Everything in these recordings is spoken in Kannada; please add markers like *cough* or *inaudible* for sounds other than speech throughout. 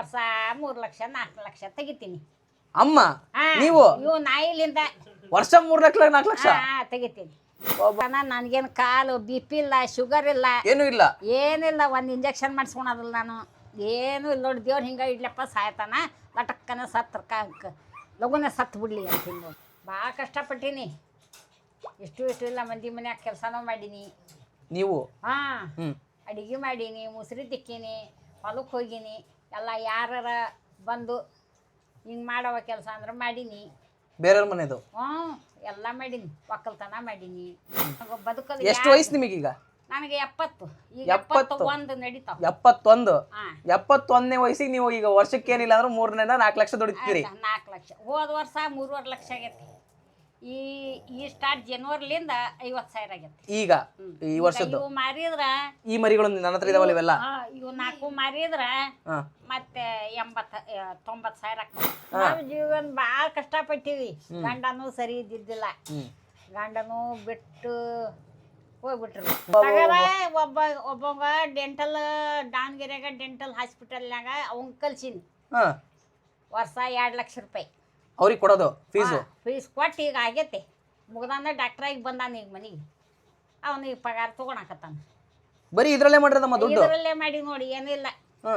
ವರ್ಷ ಮೂರು ಲಕ್ಷ ನಾಲ್ಕು ಲಕ್ಷ ತೆಗಿತೀನಿ. ಅಮ್ಮ ಹಾ, ನೀವು? ಇವು ನಾಯಿಲಿಂದ. ವರ್ಷ ಮೂರ್ ಲಕ್ಷ ನಾಲ್ಕು ಲಕ್ಷ? ಹಾ, ತೆಗಿತೀನಿ. ನನಗೇನು ಕಾಲು ಬಿ ಪಿ ಇಲ್ಲ ಶುಗರ್ ಇಲ್ಲ. ಏನು ಇಲ್ಲ? ಏನಿಲ್ಲ ಒಂದು ಇಂಜೆಕ್ಷನ್ ಮಾಡಿಸ್ಕೊಳೋದಿಲ್ಲ ನಾನು. ಏನು ಇಲ್ಲ ನೋಡಿ ದೇವ್ರು ಹಿಂಗೆ ಇಡ್ಲಪ್ಪ ಸಾಯ್ತಾನ. ಲಟಕ್ಕನ ಸತ್ರ ಕ ಲಗುನ ಸತ್ತು ಬಿಡ್ಲಿ ಅಂತ ಹಿಂಗೆ ಭಾಳ ಕಷ್ಟಪಟ್ಟೀನಿ. ಎಷ್ಟು ಎಷ್ಟು ಇಲ್ಲ ಮಂದಿ ಮನ್ಯಾಗ ಕೆಲಸನೂ ಮಾಡೀನಿ. ನೀವು? ಹಾಂ. ಹ್ಮ್. ಅಡಿಗೆ ಮಾಡೀನಿ ಮುಸ್ರಿ ತಿಕ್ಕೀನಿ ಹೊಲಕ್ಕೆ ಹೋಗೀನಿ. ಎಲ್ಲ ಯಾರಾರ ಬಂದು ಹಿಂಗೆ ಮಾಡವ ಕೆಲಸ ಅಂದ್ರೆ ಮಾಡೀನಿ. ಬೇರೆಯವ್ರ ಮನೆದು? ಹ್ಞೂ ಎಲ್ಲ ಮಾಡೀನಿ. ಒಕ್ಕಲ್ತನ ಮಾಡೀನಿ. ಬದುಕಲು ಎಷ್ಟು ವಯಸ್ಸು ನಿಮಗೀಗ? ನನಗೆ ಎಪ್ಪತ್ತು. ಈಗ ಎಪ್ಪತ್ತು? ಒಂದು ನಡೀತಾವ. ಎಪ್ಪತ್ತೊಂದು? ಎಪ್ಪತ್ತೊಂದನೇ ವಯಸ್ಸಿಗೆ ನೀವು ಈಗ ವರ್ಷಕ್ಕೆ ಏನಿಲ್ಲ ಅಂದ್ರೆ ಮೂರನೇದ ನಾಲ್ಕು ಲಕ್ಷ ದುಡಿತೀರಿ. ನಾಲ್ಕು ಲಕ್ಷ. ಹೋದ ವರ್ಷ ಮೂರುವರೆ ಲಕ್ಷ ಆಗೈತಿ. ಈ ಈ ಸ್ಟಾರ್ಟ್ ಜನವರಿಲಿಂದ ಐವತ್ತು ಸಾವಿರ ಆಗೈತಿ. ಈಗ ಈ ವರ್ಷದ್ದು? ಇವು ಮಾರಿದ್ರ ಈ ಮರಿಗಳು ನನ್ನ ಹತ್ರ ಇದಾವಲ್ಲ ಇವೆಲ್ಲ? ಆ, ಇವು ನಾಲ್ಕು ಮಾರಿದ್ರ ಹಾ. ಮತ್ತೆ ಎಂಬತ್ತ ತೊಂಬತ್ತು ಸಾವಿರ ಆಗ್ತದೆ. ನಾವು ಜೀವನ ಭಾಳ ಕಷ್ಟಪಟ್ಟಿವಿ. ಗಂಡನೂ ಸರಿ ಇದ್ದಿದ್ದಿಲ್ಲ. ಗಂಡನು ಗಂಡನೂ ಬಿಟ್ಟು ಹೋಗ್ಬಿಟ್ರು. ತಗದ ಒಬ್ಬ ಒಬ್ಬಂಗ ಡೆಂಟಲ್ ದಾವಣಗೆರೆಗ ಡೆಂಟಲ್ ಹಾಸ್ಪಿಟಲ್ನಾಗ ಅವಂಗೆ ಕಲ್ಸೀನಿ. ಹಾ. ವರ್ಷ ಎರಡು ಲಕ್ಷ ರೂಪಾಯಿ. ಅವ್ರಿಗೆ ಕೊಡೋದು ಫೀಸು ಫೀಸ್ ಕೊಟ್ಟು ಈಗ ಆಗೈತೆ. ಮುಗ್ದಾನ ಡಾಕ್ಟ್ರಾಗಿ ಬಂದಾನ ಈಗ ಮನೆಗೆ. ಅವನಿಗೆ ಪಗಾರ ತೊಗೊಳಕತ್ತಾನ ಬರೀ ಇದ್ರಲ್ಲೇ ಮಾಡಿರೋದಮ್ಮ ದುಡ್ಡು? ಇದರಲ್ಲೇ ಮಾಡಿ ನೋಡಿ ಏನಿಲ್ಲ. ಹಾ.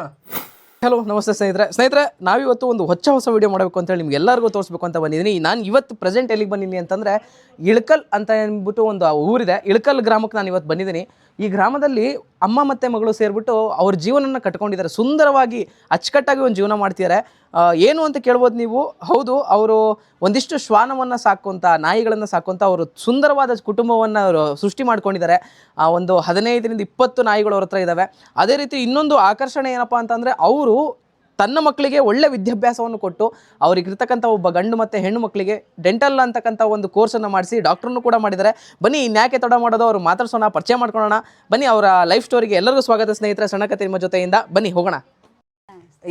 ಹಲೋ ನಮಸ್ತೆ ಸ್ನೇಹಿತರೆ. ಸ್ನೇಹಿತರೆ ನಾವಿವತ್ತು ಒಂದು ಹೊಚ್ಚ ಹೊಸ ವೀಡಿಯೋ ಮಾಡಬೇಕು ಅಂತೇಳಿ ನಿಮ್ಗೆ ಎಲ್ಲರಿಗೂ ತೋರಿಸ್ಬೇಕು ಅಂತ ಬಂದಿದ್ದೀನಿ. ನಾನು ಇವತ್ತು ಪ್ರೆಸೆಂಟ್ ಎಲ್ಲಿಗೆ ಬಂದಿದ್ದೀನಿ ಅಂತಂದರೆ ಇಳಕಲ್ ಅಂತ ಅಂದ್ಬಿಟ್ಟು ಒಂದು ಊರಿದೆ. ಇಳಕಲ್ ಗ್ರಾಮಕ್ಕೆ ನಾನು ಇವತ್ತು ಬಂದಿದ್ದೀನಿ. ಈ ಗ್ರಾಮದಲ್ಲಿ ಅಮ್ಮ ಮತ್ತು ಮಗಳು ಸೇರಿಬಿಟ್ಟು ಅವ್ರ ಜೀವನನ ಕಟ್ಕೊಂಡಿದ್ದಾರೆ. ಸುಂದರವಾಗಿ ಅಚ್ಚುಕಟ್ಟಾಗಿ ಒಂದು ಜೀವನ ಮಾಡ್ತಿದ್ದಾರೆ. ಏನು ಅಂತ ಕೇಳ್ಬೋದು ನೀವು? ಹೌದು, ಅವರು ಒಂದಿಷ್ಟು ಶ್ವಾನವನ್ನು ಸಾಕುವಂಥ ನಾಯಿಗಳನ್ನು ಸಾಕುವಂಥ ಅವರು ಸುಂದರವಾದ ಕುಟುಂಬವನ್ನು ಅವರು ಸೃಷ್ಟಿ ಮಾಡ್ಕೊಂಡಿದ್ದಾರೆ. ಒಂದು ಹದಿನೈದರಿಂದ ಇಪ್ಪತ್ತು ನಾಯಿಗಳು ಅವ್ರ ಹತ್ರ ಇದ್ದಾವೆ ಅದೇ ರೀತಿ ಇನ್ನೊಂದು ಆಕರ್ಷಣೆ ಏನಪ್ಪ ಅಂತಂದರೆ, ಅವರು ತನ್ನ ಮಕ್ಕಳಿಗೆ ಒಳ್ಳೆ ವಿದ್ಯಾಭ್ಯಾಸವನ್ನು ಕೊಟ್ಟು ಅವ್ರಿಗೆ ಇರ್ತಕ್ಕಂಥ ಒಬ್ಬ ಗಂಡು ಮತ್ತು ಹೆಣ್ಣು ಮಕ್ಕಳಿಗೆ ಡೆಂಟಲ್ ಅಂತಕ್ಕಂಥ ಒಂದು ಕೋರ್ಸನ್ನು ಮಾಡಿಸಿ ಡಾಕ್ಟ್ರನ್ನು ಕೂಡ ಮಾಡಿದ್ದಾರೆ. ಬನ್ನಿ ಇನ್ಯಾಕೆ ತಡ ಮಾಡೋದು? ಅವರು ಮಾತಾಡ್ಸೋಣ ಪರಿಚಯ ಮಾಡ್ಕೊಳ್ಳೋಣ. ಬನ್ನಿ ಅವರ ಲೈಫ್ ಸ್ಟೋರಿಗೆ ಎಲ್ಲರಿಗೂ ಸ್ವಾಗತ ಸ್ನೇಹಿತರೆ ಸಣ್ಣ ಕತೆ ನಿಮ್ಮ ಜೊತೆಯಿಂದ. ಬನ್ನಿ ಹೋಗೋಣ.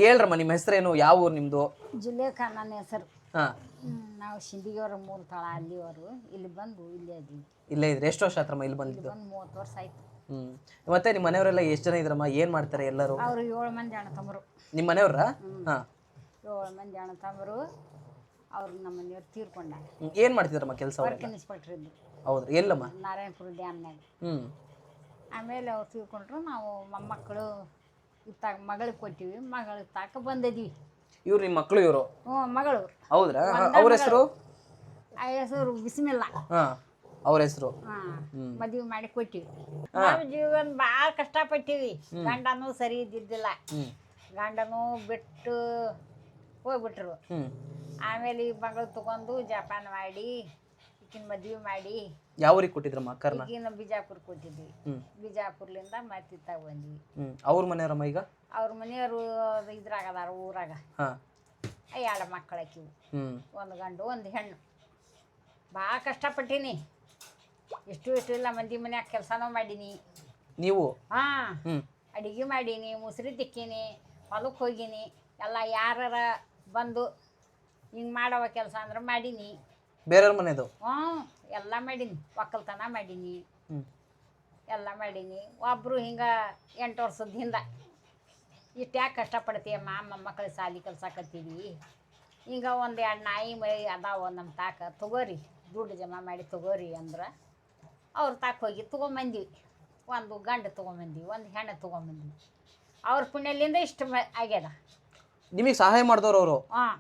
ಹೇಳ್ರಮ್ಮ ನಿಮ್ಮ ಹೆಸರೇನು? ಯಾವ ಊರು ನಿಮ್ಮದು ಜಿಲ್ಲೆ ನನ್ನ ಹೆಸರು. ಹಾಂ. ನಾವು ಸಿಂಧಿಗೆಯವ್ರ ಮೂರು ತಳ ಅಲ್ಲಿವರು ಇಲ್ಲಿ ಬಂದು ಇಲ್ಲೇ ಇದ್ವಿ ಇಲ್ಲೇ ಇದ್ರೆ. ಎಷ್ಟು ವರ್ಷ ಆತ್ರಮ್ಮ ಇಲ್ಲಿ ಬಂದಿದ್ದು? ಒಂದು ಮೂವತ್ತು ವರ್ಷ ಆಯ್ತು. ಹ್ಞೂ ಮತ್ತೆ ನಿಮ್ಮ ಮನೆಯವರೆಲ್ಲ ಎಷ್ಟು ಜನ ಇದ್ರಮ್ಮ? ಏನು ಮಾಡ್ತಾರೆ ಎಲ್ಲರೂ? ಅವರು ಏಳು ಮಂದಿ ಅಣ್ಣ ತಮ್ಮರು. ನಿಮ್ಮ ಮನೆಯವ್ರ ಹಾಂ. ಏಳು ಮಂದಿ ಅಣ್ಣ ತಮ್ಮರು ಅವ್ರು ನಮ್ಮ ಮನೆಯವ್ರು ತೀರ್ಕೊಂಡ. ಏನ್ ಮಾಡ್ತಿದ್ರಮ್ಮ ಕೆಲಸ ವರ್ಕ್ ಇನ್ಸ್ಪೆಕ್ಟರ್ ಇದ್ರು. ಹೌದು ಎಲ್ಲಮ್ಮ? ನಾರಾಯಣಪುರ ಡ್ಯಾಮ್ನಾಗ ಹ್ಞೂ ಆಮೇಲೆ ಅವ್ರು ತೀರ್ಕೊಂಡ್ರು ನಾವು ಮೊಮ್ಮಕ್ಕಳು ಇತ್ತಾಗ ಮಗಳಿಗೆ ಕೊಟ್ಟಿವಿ ಮಗಳಿಗೆ ತಾಕ ಬಂದಿದ್ವಿ. ಇವ್ರು ನಿಮ್ಮ ಮಕ್ಕಳು ಇವರು? ಹ್ಞೂ ಮಗಳು. ಹೌದ್ರಾ? ಅವ್ರ ಹೆಸರು? ಆ ಹೆಸರು ಬಿಸಿಮಿಲ್ಲ. ಹಾಂ ಅವ್ರ ಹೆಸರು? ಹಾಂ ಮದುವೆ ಮಾಡಿ ಕೊಟ್ಟಿವಿ. ನಾವು ಜೀವನ ಭಾಳ ಕಷ್ಟಪಟ್ಟಿವಿ. ಗಂಡನೂ ಸರಿ ಇದ್ದಿದ್ದಿಲ್ಲ. ಗಂಡನೂ ಬಿಟ್ಟು ಹೋಗ್ಬಿಟ್ರು. ಆಮೇಲೆ ಈ ಮಗಳು ತಗೊಂಡು ಜಪಾನ್ ಮಾಡಿ ಈಕಿನ ಮದ್ವೆ ಮಾಡಿ. ಯಾವ ಊರಿಗೆ ಕೊಟ್ಟಿದ್ರಮ್ಮ ಅಕ್ಕರ್ನ? ಈಗಿನ ಬಿಜಾಪುರ್ ಕೊಟ್ಟಿದ್ವಿ. ಬಿಜಾಪುರ್ಲಿಂದ ಮತ್ತೆ ಇತ್ತಾಗ ಬಂದ್ವಿ ಅವ್ರ ಮನೆಯವರಮ್ಮ ಈಗ? ಅವ್ರ ಮನೆಯವರು ಇದ್ರಾಗ ಅದಾರ ಊರಾಗ. ಹಾಂ. ಎರಡು ಮಕ್ಕಳಕ್ಕಿವು ಹ್ಞೂ ಒಂದು ಗಂಡು ಒಂದು ಹೆಣ್ಣು. ಭಾಳ ಕಷ್ಟಪಟ್ಟೀನಿ. ಇಷ್ಟು ಇಷ್ಟು ಇಲ್ಲ ಮಂದಿ ಮನ್ಯಾಗ ಕೆಲಸನೂ ಮಾಡೀನಿ. ನೀವು? ಹಾಂ. ಹ್ಞೂ ಅಡಿಗೆ ಮಾಡೀನಿ ಮುಸ್ರಿ ತಿಕ್ಕೀನಿ. ಹೊಲಕ್ಕೆ ಹೋಗಿನಿ ಎಲ್ಲ ಯಾರಾರ ಬಂದು ಹಿಂಗೆ ಮಾಡವ ಕೆಲಸ ಅಂದ್ರೆ ಮಾಡೀನಿ. ಬೇರೆಯವ್ರ ಮನೆದು? ಹ್ಞೂ ಎಲ್ಲ ಮಾಡೀನಿ. ಒಕ್ಕಲ್ತನ ಮಾಡೀನಿ. ಎಲ್ಲ ಮಾಡೀನಿ. ಒಬ್ಬರು ಹಿಂಗೆ ಎಂಟು ವರ್ಷದ ಹಿಂದೆ. ಇಷ್ಟು ಯಾಕೆ ಕಷ್ಟಪಡ್ತೀಯಮ್ಮ? ಮೊಮ್ಮಕ್ಕಳು ಸಾಲಿ ಕಲ್ಸಾಕತ್ತೀವಿ ಹಿಂಗೆ ಒಂದು ಎರಡು ನಾಯಿ ಮೈ ಅದಾವ ನಮ್ಮ ತಾಕ. ತಗೋರಿ ದುಡ್ಡು ಜಮಾ ಮಾಡಿ ತಗೋರಿ ಅಂದ್ರೆ ಅವ್ರ ತಾಕ ಹೋಗಿ ತೊಗೊಂಬಂದ್ವಿ. ಒಂದು ಗಂಡು ತೊಗೊಂಬಂದ್ವಿ ಒಂದು ಹೆಣ್ಣು ತೊಗೊಂಬಂದ್ವಿ. ಅವ್ರ ಪುಣ್ಯಲಿಂದ ಇಷ್ಟು ಮ ಆಗ್ಯದ. ನಿಮಗೆ ಸಹಾಯ ಮಾಡಿದವ್ರು ಅವರು. ಹಾಂ.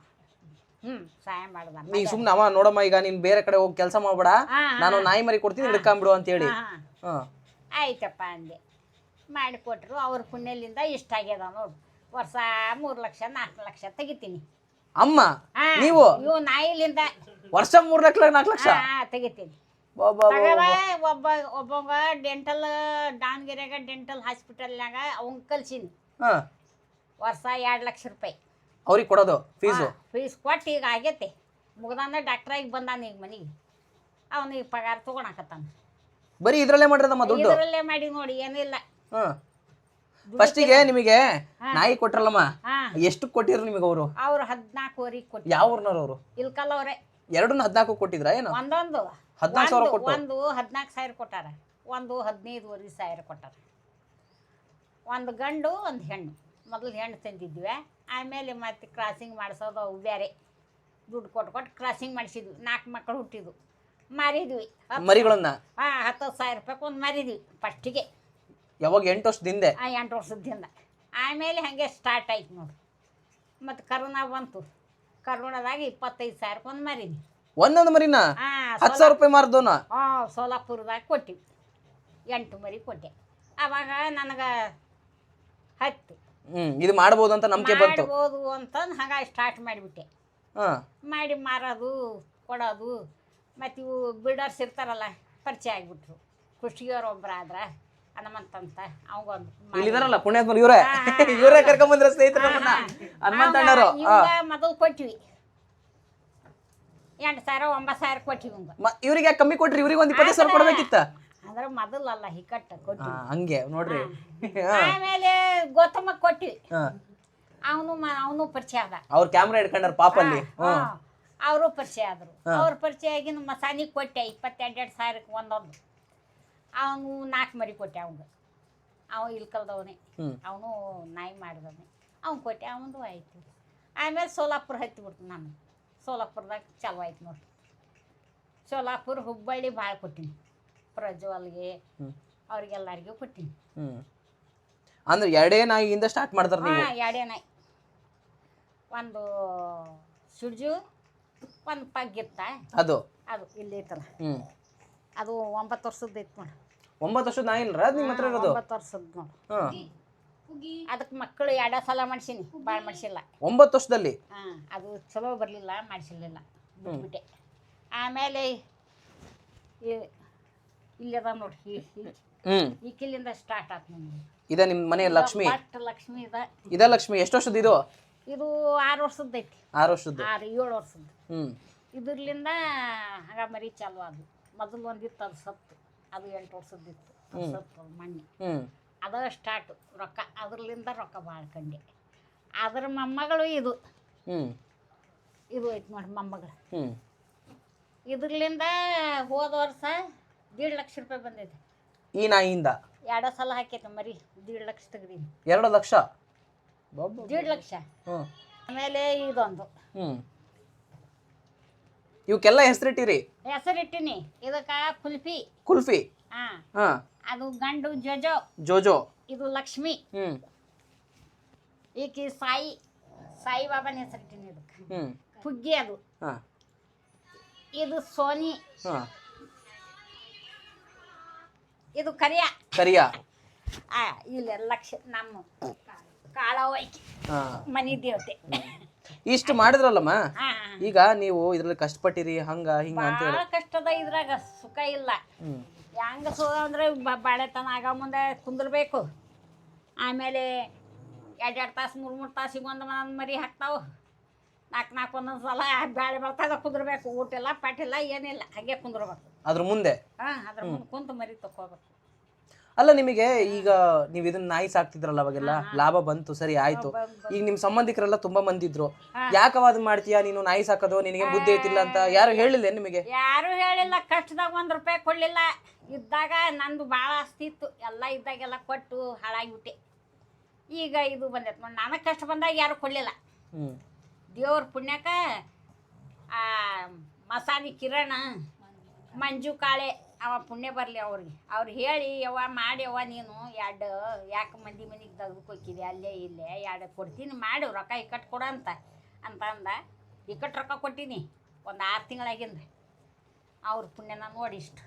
ಹ್ಞೂ ಸಹಾಯ ಮಾಡ್ದ. ನೀ ಸುಮ್ಮನೆ ಅವ ನೋಡಮ್ಮ ಈಗ ನೀನು ಬೇರೆ ಕಡೆ ಹೋಗಿ ಕೆಲಸ ಮಾಡ್ಬೇಡ. ಹಾಂ ನಾನು ನಾಯಿ ಮರಿ ಕೊಡ್ತೀನಿ ಹಿಡ್ಕೊಂಬಿಡು ಅಂತ ಹೇಳಿ. ಹಾಂ ಹಾಂ. ಆಯ್ತಪ್ಪ ಅಂದೆ. ಮಾಡಿಕೊಟ್ರು ಅವ್ರ ಪುಣ್ಯಲಿಂದ ಇಷ್ಟ ಆಗ್ಯದ ನೋಡು. ವರ್ಷ ಮೂರು ಲಕ್ಷ ನಾಲ್ಕು ಲಕ್ಷ ತೆಗಿತೀನಿ. ಅಮ್ಮ ನೀವು ನೀವು? ಇವು ನಾಯಿಲಿಂದ. ವರ್ಷ ಮೂರು ಲಕ್ಷ ನಾಲ್ಕು ಲಕ್ಷ? ಹಾ ತೆಗಿತೀನಿ. ಒಬ್ಬ ಒಬ್ಬ ಡೆಂಟಲ್ ದಾವಣಗೆರೆಗ ಡೆಂಟಲ್ ಹಾಸ್ಪಿಟಲ್ನಾಗ ಅವಂಗೆ ಕಲ್ಸೀನಿ ಹಾಂ. ವರ್ಷ ಎರಡು ಲಕ್ಷ ರೂಪಾಯಿ. ಅವ್ರಿಗೆ ಕೊಡೋದು ಫೀಸು? ಫೀಸ್ ಕೊಟ್ಟು ಈಗ ಆಗೈತೆ. ಮುಗ್ದಾನ ಡಾಕ್ಟ್ರಾಗಿ ಬಂದಾನ ಈಗ ಮನೆಗೆ. ಈಗ ಪಗಾರ ತೊಗೊಳಕತ್ತಾನ ಬರೀ ಇದ್ರಲ್ಲೇ ಮಾಡಿರೋದಮ್ಮ ದುಡ್ಡು? ಇದರಲ್ಲೇ ಮಾಡಿ ನೋಡಿ ಏನಿಲ್ಲ. ಹಾಂ. ಫಸ್ಟಿಗೆ ನಿಮಗೆ ನಾಯಿ ಕೊಟ್ರಲ್ಲಮ್ಮ? ಎಷ್ಟು ಕೊಟ್ಟಿದ್ರು ನಿಮಗೆ ಅವರು? ಅವ್ರು ಹದಿನಾಲ್ಕುವರೆಗೆ ಕೊಟ್ಟು ಯಾವ ಊರ್ನವ್ರು ಅವರು? ಇಲ್ಕಲ್ ಅವರೇ ಎರಡನ್ನ ಹದಿನಾಲ್ಕು ಕೊಟ್ಟಿದ್ರ ಏನು? ಒಂದೊಂದು. ಹದಿನಾಲ್ಕು ಸಾವಿರ ಕೊಟ್ಟು. ಒಂದು ಹದಿನಾಲ್ಕು ಸಾವಿರ ಕೊಟ್ಟಾರ. ಒಂದು ಹದಿನೈದುವರೆ ಸಾವಿರ ಕೊಟ್ಟಾರ. ಒಂದು ಗಂಡು ಒಂದು ಹೆಣ್ಣು. ಮೊದಲು ಹೆಣ್ಣು ತಂದಿದ್ವಿ. ಆಮೇಲೆ ಮತ್ತೆ ಕ್ರಾಸಿಂಗ್ ಮಾಡಿಸೋದು ಅವು ಬೇರೆ. ದುಡ್ಡು ಕೊಟ್ಟು ಕೊಟ್ಟು ಕ್ರಾಸಿಂಗ್ ಮಾಡಿಸಿದ್ವಿ. ನಾಲ್ಕು ಮಕ್ಕಳು ಹುಟ್ಟಿದ್ವು. ಮಾರಿದ್ವಿ. ಮರಿಗಳನ್ನ? ಹಾಂ ಹತ್ತು ಸಾವಿರ ರೂಪಾಯಿ ಒಂದು ಮಾರಿದ್ವಿ ಫಸ್ಟಿಗೆ. ಯಾವಾಗ? ಎಂಟು ವರ್ಷದಿಂದ ಆ ಎಂಟು ವರ್ಷದಿಂದ. ಆಮೇಲೆ ಹಾಗೆ ಸ್ಟಾರ್ಟ್ ಆಯ್ತು ನೋಡಿ. ಮತ್ತು ಕರೋನಾ ಬಂತು. ಕರೋನಾದಾಗ ಇಪ್ಪತ್ತೈದು ಸಾವಿರಕ್ಕೆ ಒಂದು ಮಾರಿದ್ವಿ. ಒಂದೊಂದು ಮರಿನ? ಹತ್ತು ಸಾವಿರ ರೂಪಾಯಿ ಮಾರ್ದೋನ? ಹಾಂ ಸೋಲಾಪುರದಾಗ ಕೊಟ್ಟಿವಿ. ಎಂಟು ಮರಿ ಕೊಟ್ಟೆ. ಅವಾಗ ನನಗೆ ಹತ್ತು. ಹ್ಮ್ ಇದು ಮಾಡ್ಬೋದು ಅಂತ ನಂಬಿಕೆ ಬಂತು. ಮಾಡ್ಬೋದು ಅಂತಂದು ಹಾಗೆ ಸ್ಟಾರ್ಟ್ ಮಾಡಿಬಿಟ್ಟೆ. ಹಾ. ಮಾಡಿ ಮಾರೋದು ಕೊಡೋದು ಮತ್ತು ಇವು ಬಿಲ್ಡರ್ಸ್ ಇರ್ತಾರಲ್ಲ ಪರಿಚಯ ಆಗಿಬಿಟ್ರು. ಖುಷಿಯವ್ರು ಒಬ್ರು ಆದ್ರ ಹನುಮಂತಂತ ಅವಂಗೊಂದು ಇಲ್ಲಿದಾರಲ್ಲ ಪುಣ್ಯಾತ್ಮರು ಇವರೇ? ಇವರೇ ಕರ್ಕೊಂಡ್ ಬಂದ್ರ ಸ್ನೇಹಿತರು ನಮ್ಮನ್ನ? ಹನುಮಂತಣ್ಣರು ಇವಾಗ ಮೊದಲು ಕೊಟ್ಟಿವಿ ಎಂಟು ಸಾವಿರ ಒಂಬತ್ತು ಸಾವಿರ ಕೊಟ್ಟಿವಿ ಇವ್ರಿಗೆ ಕಮ್ಮಿ ಕೊಟ್ರಿ? ಇವ್ರಿಗೆ ಒಂದ್ ಇಪ್ಪತ್ತೈದು ಸಾವಿರ ಕೊಡ್ಬೇಕಿತ್ತ? ಅಂದ್ರೆ ಮೊದಲಲ್ಲ ಹಿಕ್ಕಟ್ಟ ಹಾ, ಕೊಟ್ಟಿವಿ ಹಂಗೆ ನೋಡ್ರಿ. ಹಾ, ಆಮೇಲೆ ಗೌತಮ ಕೊಟ್ಟಿವಿ. ಹಾ. ಅವನು ಅವನು ಪರಿಚಯ ಆದ. ಅವ್ರ ಕ್ಯಾಮ್ರಾ ಪಾಪ ಅಲ್ಲಿ ಅವರು ಪರಿಚಯ ಆದರು. ಅವ್ರ ಪರಿಚಯ ಆಗಿನ ಮಸಾನಿ ಕೊಟ್ಟೆ ಇಪ್ಪತ್ತೆರಡು ಸಾವಿರಕ್ಕೆ ಒಂದೊಂದು. ಅವನು ನಾಲ್ಕು ಮರಿ ಕೊಟ್ಟೆ ಅವನು ಅವ ಇಲ್ಕಲ್ದವನೇ. ಹ್ಮ್. ಅವನು ನಾಯಿ ಮಾಡಿದವನೇ. ಅವ್ನು ಕೊಟ್ಟೆ ಅವನು ಆಯಿತು. ಆಮೇಲೆ ಸೋಲಾಪುರ ಹತ್ತಿಬಿಡ್ತು ನಾನು ಸೋಲಾಪುರದಾಗ ಚಾಲು ಆಯ್ತು ನೋಡಿ ಸೋಲಾಪುರ ಹುಬ್ಬಳ್ಳಿ ಭಾಳ ಕೊಟ್ಟೀನಿ. ಪ್ರಜ್ವಲ್ಗೆ. ಅವ್ರಿಗೆಲ್ಲರಿಗೂ ಕೊಟ್ಟೀನಿ. ಹ್ಮ್. ಅಂದ್ರೆ ಎರಡೇ ನಾಯಿಯಿಂದ ಸ್ಟಾರ್ಟ್ ಮಾಡ್ತಾರ ನೀವು? ಹಾಂ ಎರಡೇ ನಾಯಿ. ಒಂದು ಸುಡ್ಜು ಒಂದು ಪಗ್ಗಿತ್ತ ಅದು? ಅದು ಇಲ್ಲಿ ಐತಲ್ಲ. ಹ್ಮ್. ಅದು ಒಂಬತ್ತು ವರ್ಷದ ಐತೆ ನೋಡಿ. ಒಂಬತ್ತು ವರ್ಷದ ನಾಯಿ ಇಲ್ರ ನಿಮ್ಮ ಹತ್ರ ಇರೋದು? ಒಂಬತ್ತು ವರ್ಷದ ನೋಡಿ. ಹಾ. ಅದಕ್ಕೆ ಮಕ್ಕಳು ಎರಡ ಸಲ ಮಾಡ್ಸೀನಿ ಭಾಳ ಮಾಡಿಸಿಲ್ಲ. ಒಂಬತ್ತು ವರ್ಷದಲ್ಲಿ? ಹಾಂ ಅದು ಚಲೋ ಬರಲಿಲ್ಲ ಮಾಡಿಸಿರ್ಲಿಲ್ಲ. ಬಿಟ್ಬಿಟ್ಟೆ. ಆಮೇಲೆ ಈ- ಇಲ್ಲದ ನೋಡಿ ಈ- ಈ- ಹ್ಮ್. ಈ ಸ್ಟಾರ್ಟ್ ಆಯ್ತು ನಮ್ಗೆ ಇದ ನಿಮ್ ಮನೆ ಲಕ್ಷ್ಮಿ? ಬಟ್ ಲಕ್ಷ್ಮಿ ಇದ. ಇದ ಲಕ್ಷ್ಮಿ ಎಷ್ಟು ವರ್ಷದ ಇದು? ಇದು ಆರು ವರ್ಷದ ಐತಿ. ಆರು ವರ್ಷದ ಆರು ಏಳು ವರ್ಷದ ಹ್ಮ್. ಇದ್ರಲಿಂದ ಹಂಗ ಮರಿ ಚಾಲು ಅದು. ಮೊದಲು ಒಂದಿತ್ತು ಅದು ಸತ್ತು. ಅದು ಎಂಟು ವರ್ಷದ್ದಿತ್ತು ಅದು ಸತ್ತು ಅದು ಮಣ್ಣಿ. ಹ್ಮ್. ಅದ ಸ್ಟಾರ್ಟ್ ರೊಕ್ಕ. ಅದ್ರಲಿಂದ ರೊಕ್ಕ ಬಾಳ್ಕಂಡೆ ಅದ್ರ ಮೊಮ್ಮಗಳು ಇದು. ಹ್ಮ್. ಇದು ಐತೆ ನೋಡಿ ಮೊಮ್ಮಗಳು. ಹ್ಮ್. ಇದ್ರಲಿಂದ ಹೋದ ವರ್ಷ ದೀಡ್ ಲಕ್ಷ ರೂಪಾಯಿ ಬಂದೈತಿ. ಈ ನಾಯಿಯಿಂದ? ಎರಡು ಸಲ ಹಾಕೈತೆ ಮರಿ ದೀಡ್ ಲಕ್ಷ ತೆಗ್ದೀನಿ. ಎರಡು ಲಕ್ಷ? ಬಾಬಾ. ದೀಡ್ ಲಕ್ಷ. ಹ್ಞೂ ಆಮೇಲೆ ಇದೊಂದು. ಇವಕ್ಕೆಲ್ಲ ಹೆಸರಿಟ್ಟಿರಿ? ಹೆಸರಿಟ್ಟಿನಿ. ಇದಕ್ಕೆ ಕುಲ್ಫಿ. ಕುಲ್ಫಿ? ಹಾಂ. ಹಾ. ಅದು ಗಂಡು ಜೋಜೋ. ಜೋಜೋ. ಇದು ಲಕ್ಷ್ಮಿ. ಹ್ಞೂ ಈಕಿ ಸಾಯಿ ಸಾಯಿ ಬಾಬಾನ ಹೆಸರಿಟ್ಟಿನಿ ಇದಕ್ಕೆ. ಪುಗ್ಗಿ ಅದು. ಹಾ. ಇದು ಸೋನಿ. ಹಾ. ಇದು ಕರಿಯ. ಕರಿಯ. ಆ ಇಲ್ಲ ಲಕ್ಷ ನಮ್ಮ ಕಾಳವೈಕಿ ಮನಿ ದೇವತೆ. ಇಷ್ಟು ಮಾಡಿದ್ರಲ್ಲಮ್ಮ? ಹಾ ಈಗ ನೀವು ಇದ್ರಲ್ಲಿ ಕಷ್ಟಪಟ್ಟಿರಿ ಹಂಗ ಹಿಂಗ ಅಂತ ಹೇಳಿ. ಭಾಳ ಕಷ್ಟದ ಇದ್ರಾಗ ಸುಖ ಇಲ್ಲ. ಹ್ಮ್. ಹೆಂಗ ಸೋ ಅಂದ್ರೆ ಬ- ಬಾಳೆತನ ಆಗ ಮುಂದೆ ಕುಂದಿರ್ಬೇಕು. ಆಮೇಲೆ ಎರಡು ಎರಡು ತಾಸು ಮೂರು ಮೂರು ತಾಸಿಗೆ ಒಂದು ಒಂದೊಂದು ಮರಿ ಹಾಕ್ತಾವು. ನಾಲ್ಕು ನಾಲ್ಕು ಒಂದೊಂದು ಸಲ ಬ್ಯಾಳೆ ಬರ್ತಾಗ ಕುಂದಿರ್ಬೇಕು. ಊಟ ಇಲ್ಲ ಪಾಟಿಲ್ಲ ಏನಿಲ್ಲ. ಹಾಗೆ ಕುಂದಿರ್ಬೇಕು. ಅದ್ರ ಮುಂದೆ? ಹಾಂ ಅದ್ರ ಮುಂದೆ ಕುಂತು ಮರಿ ತಗೋಬೇಕು ಅಲ್ಲ ನಿಮಗೆ ಈಗ ನೀವು ಇದನ್ನ ನಾಯಿ ಸಾಕ್ತಿದ್ರಲ್ಲ ಅವಾಗೆಲ್ಲ? ಲಾಭ ಬಂತು ಸರಿ ಆಯ್ತು. ಈಗ ನಿಮ್ ಸಂಬಂಧಿಕರೆಲ್ಲ ತುಂಬಾ ಮಂದಿದ್ರು ಇದ್ರು. ಯಾಕವ ಅದನ್ನ ಮಾಡ್ತೀಯಾ? ನೀನು ನಾಯಿ ಸಾಕೋದು ನಿನಗೆ ಬುದ್ಧಿ ಐತಿಲ್ಲ ಅಂತ ಯಾರು ಹೇಳಿಲ್ಲ ನಿಮಗೆ? ಯಾರು ಹೇಳಿಲ್ಲ. ಕಷ್ಟದಾಗ ಒಂದ್ ರೂಪಾಯಿ ಕೊಡ್ಲಿಲ್ಲ. ಇದ್ದಾಗ ನಂದು ಭಾಳ ಆಸ್ತಿ ಇತ್ತು. ಎಲ್ಲ ಇದ್ದಾಗೆಲ್ಲ ಕೊಟ್ಟು ಹಾಳಾಗಿಬಿಟ್ಟೆ. ಈಗ ಇದು ಬಂದೈತೆ ನೋಡಿ ನನಗೆ ಕಷ್ಟ ಬಂದಾಗ ಯಾರು ಕೊಡ್ಲಿಲ್ಲ. ಹ್ಮ್. ದೇವ್ರ ಪುಣ್ಯಕ ಆ ಮಸಾನಿ ಕಿರಣ ಮಂಜು ಕಾಳೆ ಅವ ಪುಣ್ಯ ಬರಲಿ ಅವ್ರಿಗೆ. ಅವ್ರು ಹೇಳಿ ಯವ್ವ ಮಾಡಿ ಯವ್ವ ನೀನು ಎರಡು ಯಾಕೆ ಮಂದಿ ಮನೆಗೆ ತೆಗೆದು ಹೋಗಿದ್ದೆ ಅಲ್ಲೇ ಇಲ್ಲೇ ಎರಡು ಕೊಡ್ತೀನಿ ಮಾಡು ರೊಕ್ಕ ಇಕ್ಕಟ್ಟು ಕೊಡು ಅಂತ. ಅಂತ ಅಂದ ಇಕ್ಕಟ್ಟು ರೊಕ್ಕ ಕೊಟ್ಟಿನಿ ಒಂದು ಆರು ತಿಂಗಳಾಗಿಂದ. ಅವ್ರ ಪುಣ್ಯನ ನೋಡಿ ಇಷ್ಟು.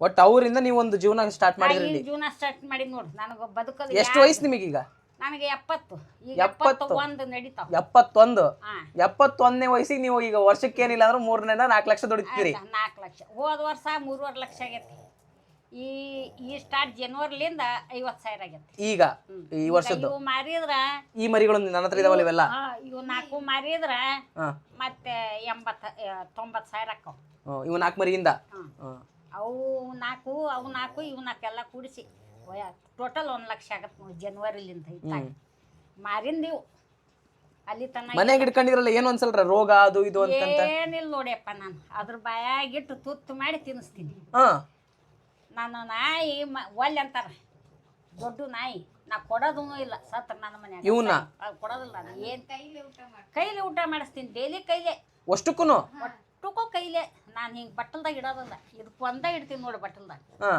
ಒಟ್ಟು ಅವರಿಂದ ನೀವು ಒಂದು ಜೀವನ ಸ್ಟಾರ್ಟ್ ಮಾಡಿ ಮಾಡಿದ್ರಿ ಜೀವನ ಸ್ಟಾರ್ಟ್ ಮಾಡಿ ನೋಡಿ ನನಗೆ ಬದುಕಲು ಎಷ್ಟು ವಯಸ್ಸು ನಿಮಗೀಗ? ನನಗೆ ಎಪ್ಪತ್ತು. ಈಗ ಎಪ್ಪತ್ತು? ಒಂದು ನಡೀತಾವ. ಎಪ್ಪತ್ತೊಂದು. ಎಪ್ಪತ್ತೊಂದನೇ ವಯಸ್ಸಿಗೆ ನೀವು ಈಗ ವರ್ಷಕ್ಕೆ ಏನಿಲ್ಲ ಅಂದ್ರೆ ಮೂರನೇ ನಾಲ್ಕು ಲಕ್ಷ ದುಡಿತೀರಿ. ನಾಲ್ಕು ಲಕ್ಷ. ಹೋದ ವರ್ಷ ಮೂರುವರೆ ಲಕ್ಷ ಆಗೈತಿ. ಈ ಈ ಸ್ಟಾರ್ಟ್ ಜನವರಿಲಿಂದ ಐವತ್ತು ಸಾವಿರ ಆಗೈತಿ. ಈಗ ಈ ವರ್ಷದ್ದು. ಇವು ಮಾರಿದ್ರ ಈ ಮರಿಗಳು ನನ್ನ ಹತ್ರ ಇದಾವಲ್ಲ ಇವೆಲ್ಲ? ಹಾ, ಇವು ನಾಲ್ಕು ಮಾರಿದ್ರ ಹಾ. ಮತ್ತೆ ಎಂಬತ್ತು ತೊಂಬತ್ತು ಸಾವಿರ ಅಕ್ಕವು. ಇವು ನಾಲ್ಕು ಮರಿಯಿಂದ. ಅವು ನಾಲ್ಕು ಅವು ನಾಲ್ಕು ಇವು ನಾಲ್ಕು ಎಲ್ಲ ಕೂಡಿಸಿ. ಟೋಟಲ್ ಒಂದು ಲಕ್ಷ ಆಗತ್ತೆ ಜನವರಿಲಿಂದ ಇತ್ತಾಗ ಮಾರಿಂದಿವು ಅಲ್ಲಿ ತನಕ ಮನೆಗೆ ಇಟ್ಕೊಂಡಿರಲ್ಲ ಏನು ಅನ್ಸಲ್ರ ರೋಗ ಅದು ಇದು ಅಂತಂತ? ಏನಿಲ್ಲ ನೋಡಿಯಪ್ಪ ನಾನು ಅದ್ರ ಬಾಯಾಗಿಟ್ಟು ತುತ್ತು ಮಾಡಿ ತಿನ್ನಿಸ್ತೀನಿ ಹಾ. ನಾನು ನಾಯಿ ಮ ಒಲ್ಲೆ ಅಂತಾರ. ದೊಡ್ಡ ನಾಯಿ ನಾ ಕೊಡೋದೂ ಇಲ್ಲ ಸತ್ರ ನನ್ನ ಮನ್ಯಾಗ. ಇವ್ನ? ಅದ್ ಕೊಡೋದಿಲ್ಲ ನಾನು ಏನು? ಕೈಲಿ ಊಟ ಮಾಡಿಸ್ತೀನಿ ಡೈಲಿ ಕೈಲೆ. ಅಷ್ಟಕ್ಕೂ ಒಟ್ಟುಕೋ ಕೈಲೆ. ನಾನು ಹಿಂಗೆ ಬಟ್ಟಲ್ದಾಗ ಇಡೋದಲ್ಲ ಇದಕ್ಕೆ ಒಂದೇ ಇಡ್ತೀನಿ ನೋಡಿ ಬಟ್ಟಲ್ದಾಗ. ಹಾ.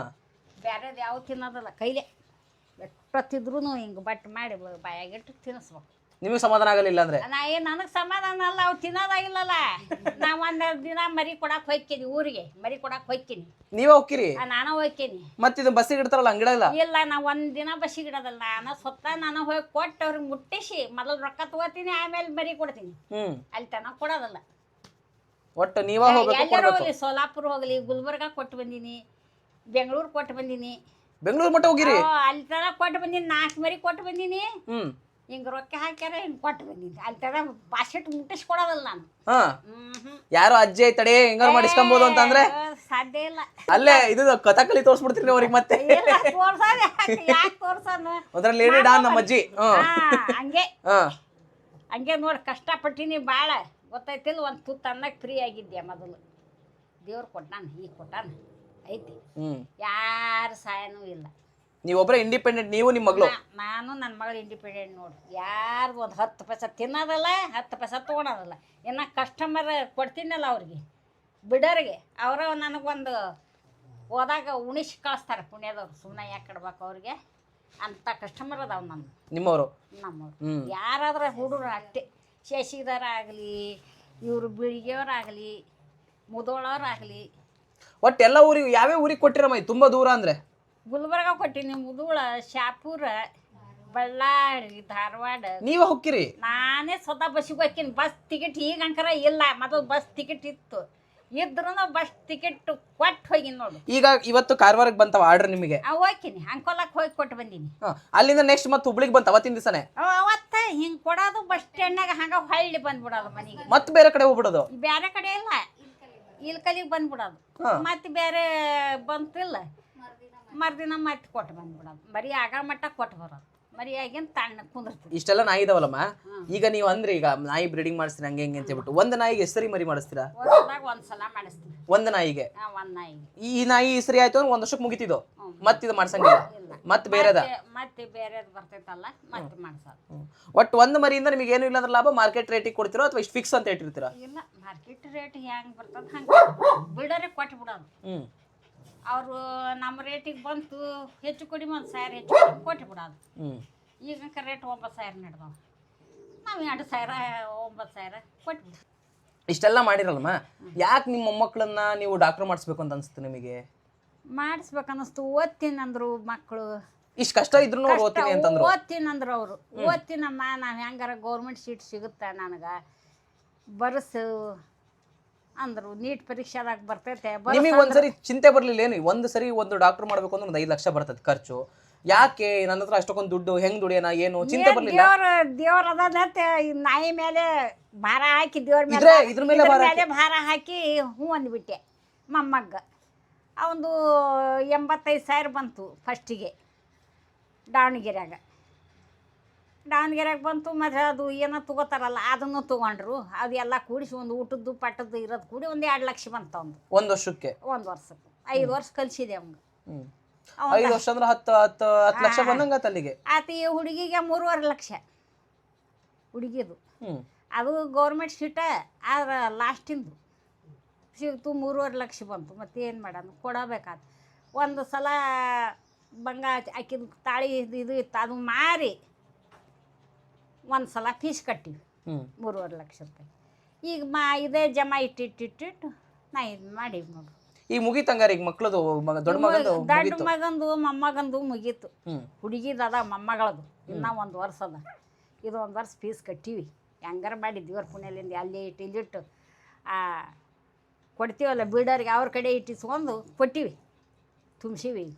ಬ್ಯಾರೇದು ಯಾವ ತಿನ್ನೋದಲ್ಲ. ಕೈಲೇ ಎಷ್ಟೊತ್ತಿದ್ರು ಹಿಂಗೆ ಬಟ್ ಮಾಡಿ ಬಾಯಾಗಿಟ್ಟು ತಿನ್ನಿಸ್ಬೇಕು. ನಿಮಗೆ ಸಮಾಧಾನ ಆಗಲಿಲ್ಲ ಅಂದ್ರೆ? ನಾ ಏನು ನನಗೆ ಸಮಾಧಾನ ಅಲ್ಲ ಅವು ತಿನ್ನೋದಾಗಿಲ್ಲಲ್ಲ ನಾ ಒಂದೆರಡು ದಿನ ಮರಿ ಕೊಡಕ್ಕೆ ಹೋಯ್ತೀನಿ ಊರಿಗೆ ಮರಿ ಕೊಡಕ್ಕೆ ಹೋಯ್ತೀನಿ ನೀವೇ ಹೋಗ್ತೀರಿ? ನಾನು ಹೋಯ್ತೀನಿ ಮತ್ತೆ ಇದು ಬಸ್ಸಿಗೆ ಇಡ್ತಾರಲ್ಲ ಅಂಗಡಿ ಇಲ್ಲ ಇಲ್ಲ ನಾ ಒಂದ್ ದಿನ ಬಸ್ಸಿಗೆ ಇಡೋದಲ್ಲ. ನಾನು ಸ್ವತಃ ನಾನು ಹೋಗಿ ಕೊಟ್ಟು ಅವ್ರಿಗೆ ಮುಟ್ಟಿಸಿ ಮೊದಲು ರೊಕ್ಕ ತಗೋತೀನಿ ಆಮೇಲೆ ಮರಿ ಕೊಡ್ತೀನಿ. ಹ್ಮ್. ಅಲ್ಲಿ ತನಕ ಕೊಡೋದಲ್ಲ. ಒಟ್ಟು ನೀವೇ ಹೋಗ್ಬೇಕು ಎಲ್ಲರೂ ಕೊಡ್ಬೇಕು? ಹೋಗ್ಲಿ ಸೋಲಾಪುರ ಹೋಗ್ಲಿ ಗುಲ್ಬರ್ಗ ಕೊಟ್ಟು ಬಂದೀನಿ. ಬೆಂಗಳೂರು ಕೊಟ್ಟು ಬಂದೀನಿ. ಬೆಂಗಳೂರು ಮಟ್ಟ ಹೋಗಿರಿ? ಆ, ಅಲ್ಲಿ ತರ ಕೊಟ್ಟು ಬಂದೀನಿ ನಾಲ್ಕು ಮರಿ ಕೊಟ್ಟು ಬಂದೀನಿ. ಹ್ಮ್. ಹಿಂಗೆ ರೊಕ್ಕ ಹಾಕ್ಯಾರ ಹಿಂಗೆ ಕೊಟ್ಟು ಬಂದೀನಿ. ಅಲ್ಲಿ ತರ ಬಾಸೆಟ್ ಮುಟ್ಟಿಸ್ಕೊಡೋದಲ್ಲ ನಾನು. ಹಾ. ಹ್ಮ್. ಹ್ಮ್ ಯಾರೋ ಅಜ್ಜಿ ಐತಡೆ ಹೆಂಗಾರು ಮಾಡಿಸ್ಕೊಬೋದು ಅಂತಂದ್ರೆ? ಸಾಧ್ಯ ಇಲ್ಲ. ಅಲ್ಲೇ ಇದು ಕಥಕಲಿ ತೋರಿಸ್ಬಿಡ್ತೀನಿ ಅವ್ರಿಗೆ ಮತ್ತೆ. ಇಲ್ಲ ತೋರ್ಸೋದು ಯಾಕೆ ತೋರ್ಸೋದು? ಲೇಡಿ ಡಾನ್ ನಮ್ಮ ಅಜ್ಜಿ. ಹಾ ಹಂಗೆ. ಹಾ. ಹಂಗೆ ನೋಡಿ ಕಷ್ಟಪಟ್ಟಿನಿ ಭಾಳ ಗೊತ್ತಾಯ್ತಿಲ್ಲ ಒಂದು ತುತ್ತು ಅನ್ನಕ್ಕೆ ಫ್ರೀ ಆಗಿದ್ದೆ ಮೊದಲು? ದೇವ್ರು ಕೊಟ್ಟಾನ ಈಗ ಕೊಟ್ಟಾನ. ಐತಿ. ಯಾರ ಸಹಾಯನೂ ಇಲ್ಲ. ನೀವೊಬ್ಬರೇ ಇಂಡಿಪೆಂಡೆಂಟ್ ನೀವು ನಿಮ್ಮ ಮಗಳು. ನಾ- ನಾನು ನನ್ನ ಮಗಳು ಇಂಡಿಪೆಂಡೆಂಟ್ ನೋಡಿ. ಯಾರು ಒಂದು ಹತ್ತು ಪೈಸೆ ತಿನ್ನೋದಲ್ಲ ಹತ್ತು ಪೈಸೆ ತೊಗೊಳೋದಲ್ಲ. ಇನ್ನು ಕಸ್ಟಮರ್ ಕೊಡ್ತೀನಲ್ಲ ಅವ್ರಿಗೆ. ಬಿಡೋರಿಗೆ. ಅವರ ನನಗೊಂದು ಹೋದಾಗ ಉಣಿಸಿ ಕಳಿಸ್ತಾರೆ ಪುಣ್ಯದವ್ರು. ಸುಮ್ಮನೆ ಯಾಕೆ ಇಡ್ಬೇಕು ಅವ್ರಿಗೆ? ಅಂಥ ಕಸ್ಟಮರ್ ಅದಾವೆ ನಮ್ಮ ನಿಮ್ಮವರು. ನಮ್ಮವರು. ಹ್ಮ್. ಯಾರಾದ್ರೆ ಹುಡುಗರು ಅಷ್ಟೇ. ಶಶಿಧರ ಆಗಲಿ ಇವರು ಬಿಳಿಗೆಯವರಾಗಲಿ ಮುದೋಳವ್ರಾಗಲಿ ಒಟ್ಟು ಎಲ್ಲ ಊರಿಗೆ ಯಾವ್ಯಾವ ಊರಿಗೆ ಕೊಟ್ಟಿರಮ್ಮ ಇದು ತುಂಬಾ ದೂರ ಅಂದ್ರೆ? ಗುಲ್ಬರ್ಗ ಕೊಟ್ಟಿನಿ ಮುದುಳ ಶಾಪುರ ಬಳ್ಳಾರಿ ಧಾರವಾಡ. ನೀವೇ ಹೋಗ್ಕಿರಿ ನಾನೇ ಸ್ವತಃ ಬಸ್ಸಿಗೆ ಹೋಗ್ತೀನಿ ಬಸ್ ಟಿಕೆಟ್ ಈಗ ಅಂಕರ ಇಲ್ಲ. ಮೊದಲು ಬಸ್ ಟಿಕೆಟ್ ಇತ್ತು. ಇದ್ರು ಬಸ್ ಟಿಕೆಟ್ ಕೊಟ್ಟು ಹೋಗಿನಿ ನೋಡು. ಈಗ ಇವತ್ತು ಕಾರವಾರಕ್ಕೆ ಬಂತವ ಆರ್ಡರ್ ನಿಮಗೆ? ಆ ಹೋಗ್ತೀನಿ. ಅಂಕೋಲಕ್ಕೆ ಹೋಗಿ ಕೊಟ್ಟು ಬಂದೀನಿ. ಹಾ, ಅಲ್ಲಿಂದ ನೆಕ್ಸ್ಟ್ ಮತ್ತೆ ಹುಬ್ಳಿಗೆ ಬಂತ ಅವತ್ತಿನ ದಿವಸನೇ? ಅವತ್ತ ಹಿಂಗೆ ಕೊಡೋದು ಬಸ್ ಸ್ಟ್ಯಾಂಡ್ನಾಗ ಹಂಗೆ ಹೊಳ್ಳಿ ಬಂದ್ಬಿಡೋದು ಮನೆಗೆ. ಮತ್ತೆ ಬೇರೆ ಕಡೆ ಹೋಗ್ಬಿಡೋದು? ಬೇರೆ ಕಡೆ ಇಲ್ಲ. ಇಲ್ಕಲಿಗೆ ಬಂದ್ಬಿಡೋದು. ಮತ್ತೆ ಬೇರೆ ಬಂತಿಲ್ಲ. ಮರುದಿನ ಮತ್ತೆ ಕೊಟ್ಟು ಬಂದ್ಬಿಡೋದು. ಬರೀ ಆಗ ಮಟ್ಟ ಕೊಟ್ಟು ಬರೋದು. ತಣ್ಣ ಇಷ್ಟೆಲ್ಲ ನಾಯಿ ಇದಾವಲ್ಲಮ್ಮ? ಈಗ ನೀವು ಅಂದ್ರೆ ಈಗ ನಾಯಿ ಬ್ರೀಡಿಂಗ್ ಮಾಡಿಸ್ತೀರಿ ಹಂಗೆ ಹಿಂಗೆ ಅಂತ ಹೇಳ್ಬಿಟ್ಟು. ಒಂದು ನಾಯಿಗೆ ಹೆಸರಿ ಮರಿ ಮಾಡಿಸ್ತೀರಾ? ಒಂದ್ ಒಂದು ಸಲ ಒಂದು ನಾಯಿಗೆ? ಒಂದು ನಾಯಿಗೆ. ಈ ನಾಯಿ ಹೆಸರಿ ಆಯ್ತು ಅಂದ್ರೆ ಒಂದ್ ವರ್ಷಕ್ಕೆ ಮುಗಿತಿದ್ದು. ಮತ್ತೆ ಇದು ಮಾಡ್ಸಂಗಿಲ್ಲ? ಮತ್ತೆ ಬೇರೆದ? ಮತ್ತೆ- ಬೇರೆದ ಬೇರೆದು ಬರ್ತೈತಲ್ಲ ಮತ್ತೆ ಮಾಡ್ಸೋದು. ಹ್ಮ್. ಒಟ್ಟು ಒಂದು ಮರಿಯಿಂದ ನಿಮಗೆ ಏನು ಇಲ್ಲ ಅಂದ್ರೆ ಲಾಭ? ಮಾರ್ಕೆಟ್ ರೇಟಿಗೆ ಕೊಡ್ತೀರೋ ಅಥವಾ ಇಷ್ಟು ಫಿಕ್ಸ್ ಅಂತ ಇಟ್ಟಿರ್ತೀರಾ ಇಲ್ಲ ಮಾರ್ಕೆಟ್ ರೇಟ್ ಹೆಂಗೆ ಬರ್ತದ ಹಂಗೆ ಬಿಡೋರೆ ಕೊಟ್ಟು ಬಿಡೋದು ಹ್ಮ್. ಅವರು ನಮ್ಮ ರೇಟಿಗೆ ಬಂತು ಹೆಚ್ಚು ಕಡಿಮೆ ಒಂದು ಸಾವಿರ ಹೆಚ್ಚು ಕಡಿಮೆ ಕೊಟ್ಟು ಬಿಡೋದು. ಈಗ ರೇಟ್ ಒಂಬತ್ತು ಸಾವಿರ ನಡೆದವು. ನಾವು ಎರಡು ಸಾವಿರ ಒಂಬತ್ತು ಸಾವಿರ ಕೊಟ್ಟು ಇಷ್ಟೆಲ್ಲ ಮಾಡಿರಲ್ಮ ಯಾಕೆ ನಿಮ್ಮ ಮೊಮ್ಮಕ್ಕಳನ್ನ ನೀವು ಡಾಕ್ಟರ್ ಮಾಡಿಸ್ಬೇಕು ಅಂತ ಅನ್ಸುತ್ತೆ ನಿಮಗೆ? ಮಾಡಿಸ್ಬೇಕನ್ನಿಸ್ತು ಓದ್ತೀನಿ ಅಂದ್ರು ಮಕ್ಕಳು ಇಷ್ಟು ಕಷ್ಟ ಇದ್ರು ಓದ್ತೀನಿ ಅಂತಂದ್ರು. ಓದ್ತೀನಿ ಅಂದ್ರು ಅವರು. ಓದ್ತೀನಮ್ಮ ನಾವು ಹೆಂಗಾರ ಗೌರ್ಮೆಂಟ್ ಸೀಟ್ ಸಿಗುತ್ತಾ ನನಗೆ? ಬರಸು. ಅಂದ್ರು ನೀಟ್ ಪರೀಕ್ಷೆದಾಗ ಬರ್ತೈತೆ. ನಿಮಗೆ ನಿಮಗೆ ಒಂದ್ಸರಿ ಚಿಂತೆ ಬರ್ಲಿಲ್ಲ ಏನು? ಒಂದು ಸರಿ ಒಂದು ಡಾಕ್ಟರ್ ಮಾಡ್ಬೇಕು ಅಂದ್ರೆ ಒಂದು ಐದು ಲಕ್ಷ ಬರ್ತದೆ ಖರ್ಚು. ಯಾಕೆ? ನನ್ನ ಹತ್ರ ಅಷ್ಟೊಂದು ದುಡ್ಡು ಹೆಂಗ್ ದುಡಿಯೋಣ ಏನು? ಚಿಂತೆ ಬರ್ಲಿಲ್ಲ? ದೇವ್ರ ದೇವ್ರ ಅದಂತೆ ನಾಯಿ ಮೇಲೆ ಭಾರ ಹಾಕಿ ದೇವ್ರ ಮೇಲೆ ಇದ್ರೆ ಇದ್ರ ಮೇಲೆ ಭಾರ ಮೇಲೆ ಭಾರ ಹಾಕಿ ಹ್ಞೂ ಅಂದ್ಬಿಟ್ಟೆ ಮೊಮ್ಮಗ್ಗ ಅವಂದು ಎಂಬತ್ತೈದು ಸಾವಿರ ಬಂತು ಫಸ್ಟಿಗೆ ದಾವಣಗೆರೆಯಾಗ. ದಾವಣಗೆರೆಯಾಗ ಬಂತು ಮತ್ತು ಅದು ಏನೋ ತೊಗೋತಾರಲ್ಲ ಅದನ್ನು ತೊಗೊಂಡ್ರು. ಅದು ಎಲ್ಲ ಕೂಡಿಸಿ ಒಂದು ಊಟದ್ದು ಪಟ್ಟದ್ದು ಇರೋದು ಕೂಡಿ ಒಂದು ಎರಡು ಲಕ್ಷ ಬಂತು ಅವ್ನು ಒಂದು ವರ್ಷಕ್ಕೆ? ಒಂದು ವರ್ಷಕ್ಕೆ. ಐದು ವರ್ಷ ಕಲಿಸಿದೆ ಅವ್ನು ಹ್ಮ್. ಐದು ವರ್ಷ ಅಂದ್ರೆ ಹತ್ತು ಹತ್ತು ಹತ್ತು ಲಕ್ಷ ಬಂದಂಗ ಅಲ್ಲಿಗೆ? ಆತ ಈ ಹುಡುಗಿಗೆ ಮೂರುವರೆ ಲಕ್ಷ. ಹುಡುಗಿದು. ಹ್ಮ್. ಅದು ಗೌರ್ಮೆಂಟ್ ಸೀಟ ಆದ್ರೆ ಲಾಸ್ಟಿಂದು. ಸಿಗ್ತು ಮೂರುವರೆ ಲಕ್ಷ ಬಂತು ಮತ್ತೆ ಏನು ಮಾಡೋಣ ಕೊಡಬೇಕಾದ ಒಂದು ಸಲ ಬಂಗಾರ ಆಕಿದ ತಾಳಿ ಇದು ಇದು ಇತ್ತು ಅದು ಮಾರಿ ಒಂದು ಸಲ ಫೀಸ್ ಕಟ್ಟಿವಿ. ಮೂರುವರೆ ಲಕ್ಷ ರೂಪಾಯಿ. ಈಗ ಮಾ ಇದೇ ಜಮಾ ಇಟ್ಟಿಟ್ಟಿಟ್ಟಿಟ್ಟು ನಾ ಇದು ಮಾಡೀವಿ ನೋಡು. ಈಗ ಹಂಗಾರೆ ಈಗ ಮಕ್ಳದು ದೊಡ್ಡ ಮಗಂದು ದೊಡ್ಡ ಮಗಂದು ಮೊಮ್ಮಗಂದು ಮುಗೀತು. ಹುಡುಗಿದದ ಮೊಮ್ಮಗಳದು. ಇನ್ನೂ ಒಂದು ವರ್ಷ ಅದ. ಇದು ಒಂದು ವರ್ಷ ಫೀಸ್ ಕಟ್ಟೀವಿ. ಹೆಂಗಾರ ಮಾಡಿ ದೇವ್ರ ಪುಣ್ಯಲಿಂದ ಅಲ್ಲಿ ಇಟ್ಟು ಇಲ್ಲಿಟ್ಟು ಆ ಕೊಡ್ತೀವಲ್ಲ ಬೀಡರ್ಗೆ ಅವ್ರ ಕಡೆ ಇಟ್ಟಿಸ್ಕೊಂಡು ಕೊಟ್ಟಿವಿ. ತುಂಬಿಸಿವಿ ಈಗ.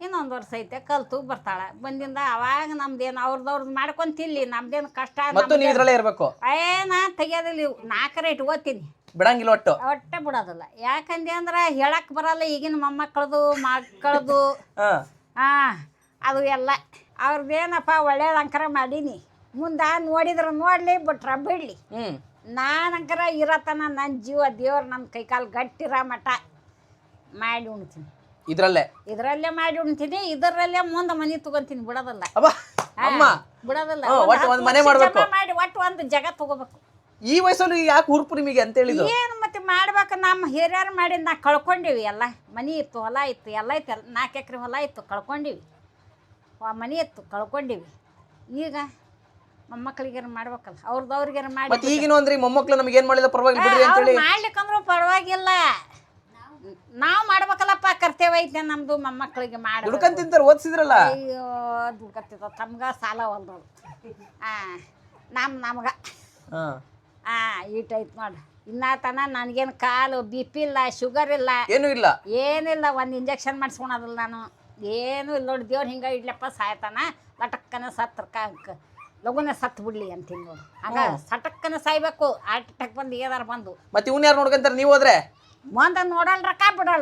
ಇನ್ನೊಂದು ವರ್ಷ ಐತೆ ಕಲ್ತು ಬರ್ತಾಳೆ. ಬಂದಿಂದ ಅವಾಗ ನಮ್ದೇನು ಅವ್ರದವ್ರದ್ದು ಮಾಡ್ಕೊಂತಿಲ್ಲಿ ನಮ್ದೇನು ಕಷ್ಟ ಮತ್ತು ನೀವು ಇದ್ರಲ್ಲೇ ಇರ್ಬೇಕು. ಏ ನಾ ತೆಗಿಯೋದಿಲ್ಲ ಇವು ನಾಲ್ಕರ ಇಟ್ಕೋತೀನಿ ಓದ್ತೀನಿ. ಬಿಡಂಗಿಲ್ಲ ಒಟ್ಟು. ಒಟ್ಟೆ ಬಿಡೋದಿಲ್ಲ. ಯಾಕಂದೆ ಅಂದ್ರೆ ಹೇಳಕ್ಕೆ ಬರಲ್ಲ ಈಗಿನ ಮೊಮ್ಮಕ್ಕಳದು ಮಕ್ಕಳದು. ಹಾ. ಹಾಂ ಅದು ಎಲ್ಲ. ಅವ್ರದ್ದೇನಪ್ಪ ಒಳ್ಳೇದಂಕರ ಮಾಡೀನಿ. ಮುಂದೆ ನೋಡಿದ್ರೆ ನೋಡಲಿ ಬಿಟ್ರ ಬಿಡಲಿ. ಹ್ಮ್. ನಾನು ಅಂಕರ ಇರತನ ನನ್ನ ಜೀವ ದೇವ್ರು ನನ್ನ ಕೈಕಾಲು ಗಟ್ಟಿರ ಮಠ. ಮಾಡಿ ಉಣ್ತೀನಿ. ಇದ್ರಲ್ಲೇ? ಇದರಲ್ಲೇ ಮಾಡಿ ಉಣ್ತೀನಿ ಇದರಲ್ಲೇ ಮುಂದೆ ಮನಿ ತಗೊಂತೀನಿ ಬಿಡೋದಲ್ಲ. ಅಬ್ಬಾ ಅಮ್ಮ. ಬಿಡೋದಲ್ಲ. ಹಾ, ಒಂದ್ ಒಟ್ಟು ಹತ್ತು ಮನೆ ಮಾಡಬೇಕು ಮಾಡ್ಬೇಕು. ಜಮಾ ಮಾಡಿ ಒಟ್ಟು ಒಂದು ಜಾಗ ತಗೋಬೇಕು. ಈ ವಯಸ್ಸಲ್ಲಿ ಯಾಕೆ ಹುರುಪು ನಿಮಗೆ ಅಂತ ಏನು ಮತ್ತೆ ಮಾಡ್ಬೇಕು ನಮ್ಮ ಹಿರಿಯರು ಮಾಡಿ ನಾ ಕಳ್ಕೊಂಡಿವಿ ಎಲ್ಲ. ಮನಿ ಇತ್ತು ಹೊಲ ಇತ್ತು ಎಲ್ಲ ಇತ್ತು ಎಲ್ಲ ನಾಲ್ಕು ಎಕರೆ ಹೊಲ ಇತ್ತು ಕಳ್ಕೊಂಡಿವಿ. ಆ ಮನಿ ಇತ್ತು ಕಳ್ಕೊಂಡಿವಿ. ಈಗ ಮೊಮ್ಮಕ್ಕಳಿಗೆ ಮಾಡ್ಬೇಕಲ್ಲ ಅವ್ರದ್ದು ಅವ್ರಿಗೆ ಮಾಡಿ ಮತ್ತೆ ಈಗಿನ ಅಂದ್ರೆ ಮೊಮ್ಮಕ್ಳು ನಮಗೆ ಏನ್ ಮಾಡಿದ ಪರವಾಗಿಲ್ಲ ಬಿಡ್ರಿ ಅಂತ ಅವ್ರು ಹೇಳಿ ಮಾಡ್ಲಿಕ್ಕಂದ್ರೂ ಪರವಾಗಿಲ್ಲ. ನಾವು ಮಾಡ್ಬೇಕಲ್ಲಪ್ಪ ಕರ್ತವ್ಯ ಐತೆ ನಮ್ದು ಮೊಮ್ಮಕ್ಳಿಗೆ ಮಾಡಿ. ತಿಂತಾರೆ ಓದಿಸಿದ್ರಲ್ಲ? ಅಯ್ಯೋ ದುಡ್ಕತ್ತಿದ ತಮ್ಗ ಸಾಲ ಹೊಲ್ದೋಡು ಆ ನಮ್ಮ ನಮ್ಗ. ಹಾ. ಆ ಈಟೈತ್ ನೋಡಿ. ಇನ್ನ ತನ ನನಗೇನು ಕಾಲು ಬಿ ಪಿ ಇಲ್ಲ ಶುಗರ್ ಇಲ್ಲ. ಏನು ಇಲ್ಲ? ಏನಿಲ್ಲ ಒಂದು ಇಂಜೆಕ್ಷನ್ ಮಾಡಿಸ್ಕೊಳೋದಿಲ್ಲ ನಾನು. ಏನೂ ಇಲ್ಲ ನೋಡಿ ದೇವ್ರು ಹಿಂಗೆ ಇಡ್ಲಪ್ಪ ಸಾಯ್ತಾನ. ಲಟಕ್ಕನ ಸತ್ರ ಕ ಲಗುನ ಸತ್ತು ಬಿಡ್ಲಿ ಅಂತ ನೋಡು. ಹಂಗ ಸಟಕ್ಕನ ಸಾಯ್ಬೇಕು. ಹಾರ್ಟ್ ಅಟ್ಯಾಕ್ ಬಂದು ಏನಾರು ಬಂದು. ಮತ್ತೆ ಇವ್ನ ಯಾರು ನೋಡ್ಕೊಂತಾರೆ? ನೀವು ಹೋದ್ರೆ? ಮುಂದೆ ರೀ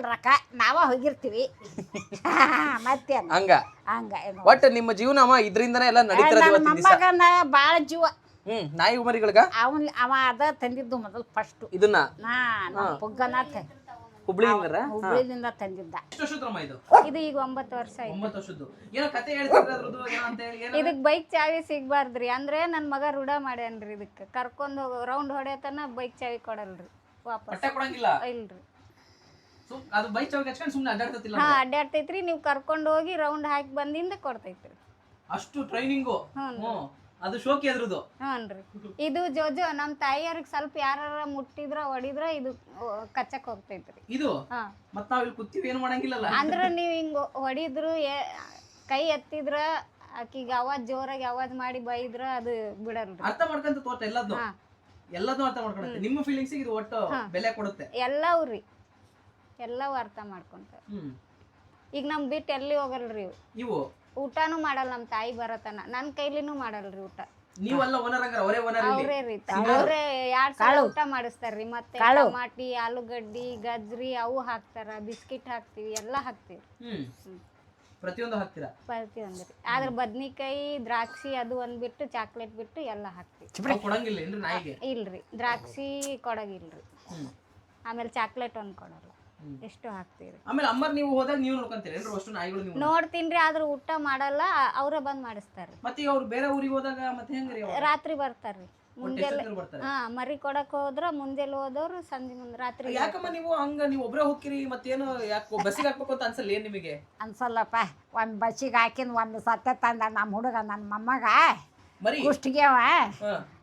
ರೊಕ್ಕ ನಾವ ಹೋಗಿರ್ತೀವಿ. *laughs* ಮತ್ತೇನು? ಹಂಗ. ಹಂಗ ಏನು ಒಟ್ಟು ನಿಮ್ಮ ಜೀವನ ಅವ ಇದ್ರಿಂದನೇ ಎಲ್ಲ ನಡೀತಿರೋದು ನನ್ನ ಇವತ್ತಿನ ದಿವಸ. ಮೊಮ್ಮಗನ ಭಾಳ ಜೀವ. ಹ್ಮ್ ನಾಯಿ ಮರಿಗಳಿಗ ಅವನ್ ಅವ ಅದ ತಂದಿದ್ದು ಮೊದಲು ಫಸ್ಟ್ ಇದನ್ನ? ನಾ ನಮ್ಮ ಹುಬ್ಳಿಯಿಂದ ಹುಬ್ಳಿದಿಂದ ತಂದಿದ್ದ. ಎಷ್ಟು ವರ್ಷದ್ರಮ್ಮ ಇದು? ಇದು ಈಗ ಒಂಬತ್ತು ವರ್ಷ ಆಯ್ತು. ಒಂಬತ್ತು ವರ್ಷದ್ದು. ಏನೋ ಕತೆ ಹೇಳ್ತಿದ್ರೆ ಅದ್ರದ್ದು ಏನೋ ಅಂತ ಹೇಳಿ ಏನೋ ಇದಕ್ ಬೈಕ್ ಚಾವಿ ಸಿಗ್ಬಾರ್ದ್ರಿ. ಅಂದ್ರೆ ನನ್ನ ಮಗ ರೂಢ ಮಾಡ್ಯಾನ್ರಿ ಇದಕ್ಕೆ ಕರ್ಕೊಂಡು ಹೋಗೋ ರೌಂಡ್ ಹೊಡೆಯತನ ಬೈಕ್ ಚಾವಿ ಕೊಡಲ್ರಿ. ವಾಪಸ್. ಪಟ್ಟ ಕೊಡಂಗಿಲ್ಲ? ಇಲ್ರಿ. ಸುಮ್ ಅದು ಬೈಕ್ ಚೌಕ ಹಚ್ಕೊಂಡು ಸುಮ್ಮನೆ ಅಡ್ಡಾಡ್ತಿಲ್ಲ ಹಾ ಅಡ್ಡಾಡ್ತೈತ್ರಿ ನೀವು ಕರ್ಕೊಂಡು ಹೋಗಿ ರೌಂಡ್ ಹಾಕಿ ಬಂದಿಂದ ಕೊಡ್ತೈತ್ರಿ. ಅಷ್ಟು ಟ್ರೈನಿಂಗು ಹ್ಞೂ ಹ್ಞೂ. ಅದು ಶೋಕಿ ಅದ್ರದ್ದು ಹ್ಞೂನ್ರಿ. ಇದು ಜೋಜೋ ನಮ್ಮ ತಾಯಿಯವ್ರಿಗೆ ಸ್ವಲ್ಪ ಯಾರ ಮುಟ್ಟಿದ್ರ ಹೊಡಿದ್ರ ಇದು ಓ, ಕಚ್ಚಕ್ ಹೋಗ್ತೈತ್ರಿ. ಇದು? ಹಾ. ಮತ್ ನಾವ್ ಇಲ್ಲಿ ಕೂತೀವಿ ಏನು ಮಾಡಂಗಿಲ್ಲಲ್ಲ? ಅಂದ್ರ ನೀವು ಹಿಂಗ ಹೊಡಿದ್ರು ಏ- ಕೈ ಎತ್ತಿದ್ರ ಆಕಿಗೆ ಅವಾಜ್ ಜೋರಾಗಿ ಅವಾಜ್ ಮಾಡಿ ಬೈದ್ರ ಅದು ಬಿಡಲ್ರಿ. ಅರ್ಥ ಮಾಡ್ಕೊಂತ ತೋಟ ಎಲ್ಲದ್ದು ಹಾ. ಎಲ್ಲದೂ ಅರ್ಥ ಮಾಡ್ಕೊಳುತ್ತೆ. ನಿಮ್ಮ ಫೀಲಿಂಗ್ಸ್ ಇದು ಒಟ್ಟು ಬೆಲೆ ಕೊಡುತ್ತೆ. ಎಲ್ಲವೂ ರೀ. ಎಲ್ಲವೂ ಅರ್ಥ ಮಾಡ್ಕೊಂತಾರ ಹ್ಮ್. ಈಗ ನಮ್ ಬಿಟ್ಟು ಎಲ್ಲಿ ಹೋಗಲ್ರಿ ಇವು ಇವು? ಊಟನೂ ಮಾಡಲ್ಲ ನಮ್ಮ ತಾಯಿ ಬರತನ ನನ್ನ ಕೈಲಿನೂ ಮಾಡಲ್ರಿ ಊಟ. ನೀವಲ್ಲ ಓನರ್ ಹಂಗಾರ ಅವರೇ ಓನರ್ ಅವ್ರೇ ರೀ. ಅವ್ರೇ ಎರಡ್ ಸಲ ಊಟ ಮಾಡಿಸ್ತಾರ್ರಿ ಮತ್ತೆ. ಟಮಾಟಿ ಆಲೂಗಡ್ಡಿ ಗಜ್ರಿ ಅವು ಹಾಕ್ತಾರ. ಬಿಸ್ಕಿಟ್ ಹಾಕ್ತಿವಿ ಎಲ್ಲಾ ಹಾಕ್ತಿವಿ. ಹ್ಮ್. ಪ್ರತಿಯೊಂದು ಹಾಕ್ತೀರಾ? ಪ್ರತಿಯೊಂದ್ರಿ. ಆದ್ರೆ ಬದ್ನಿಕಾಯಿ ದ್ರಾಕ್ಷಿ ಅದು ಒಂದ್ ಬಿಟ್ಟು ಚಾಕ್ಲೇಟ್ ಬಿಟ್ಟು ಎಲ್ಲ ಹಾಕ್ತೀವಿ. ಅವ್ ಕೊಡಂಗಿಲ್ಲ ಏನ್ರಿ ನಾಯಿಗೆ? ಇಲ್ರಿ. ದ್ರಾಕ್ಷಿ ಕೊಡಗಿಲ್ರಿ. ಆಮೇಲೆ ಚಾಕ್ಲೇಟ್ ಒಂದ್ ಕೊಡಲ್ಲ. ಎಷ್ಟು ಹಾಕ್ತೀರಿ? ಆಮೇಲೆ ಅಮ್ಮರ್ ನೀವು ಹೋದಾಗ ನೀವು ನೋಡ್ಕೊಂತೀರಿ? ಏನ್ರಿ ಅಷ್ಟು ನಾಯಿಗಳು ನೀವು? ನೋಡ್ತೀನ್ರಿ ಆದ್ರೆ ಊಟ ಮಾಡಲ್ಲ ಅವರೇ ಬಂದ್ ಮಾಡಿಸ್ತಾರ್ರಿ. ಮತ್ತೆ ಅವ್ರು ಬೇರೆ ಊರಿಗೆ ಹೋದಾಗ ಮತ್ತೆ ಹೆಂಗ್ರಿ? ರಾತ್ರಿ ಬರ್ತಾರ್ರಿ. ಮುಂಜಾನೆ ಹಾ ಮರಿ ಕೊಡಕ್ ಹೋದ್ರ ಮುಂಜಾನೆ ಹೋದವ್ರು ಸಂಜೆ ಮುಂದೆ ರಾತ್ರಿ ಯಾಕಮ್ಮ ನೀವು ಹಂಗ ನೀವು ಒಬ್ರೇ ಹೋಗ್ತೀರಿ ಮತ್ತೇನು ಯಾಕೆ ಬಸ್ಸಿಗೆ ಹಾಕ್ಬೇಕು ಅಂತ ಅನ್ಸಲ್ಲ ಏನ್ ನಿಮಗೆ? ಅನ್ಸಲ್ಲಪ್ಪ ಒಂದ್ ಬಸ್ಸಿಗೆ ಹಾಕಿನ ಒಂದು ಸತ್ತ ತಂದ ನಮ್ಮ ಹುಡುಗ ನನ್ನ ಮೊಮ್ಮಗ. ಮರಿ? ಕುಷ್ಟಿಗೆವ.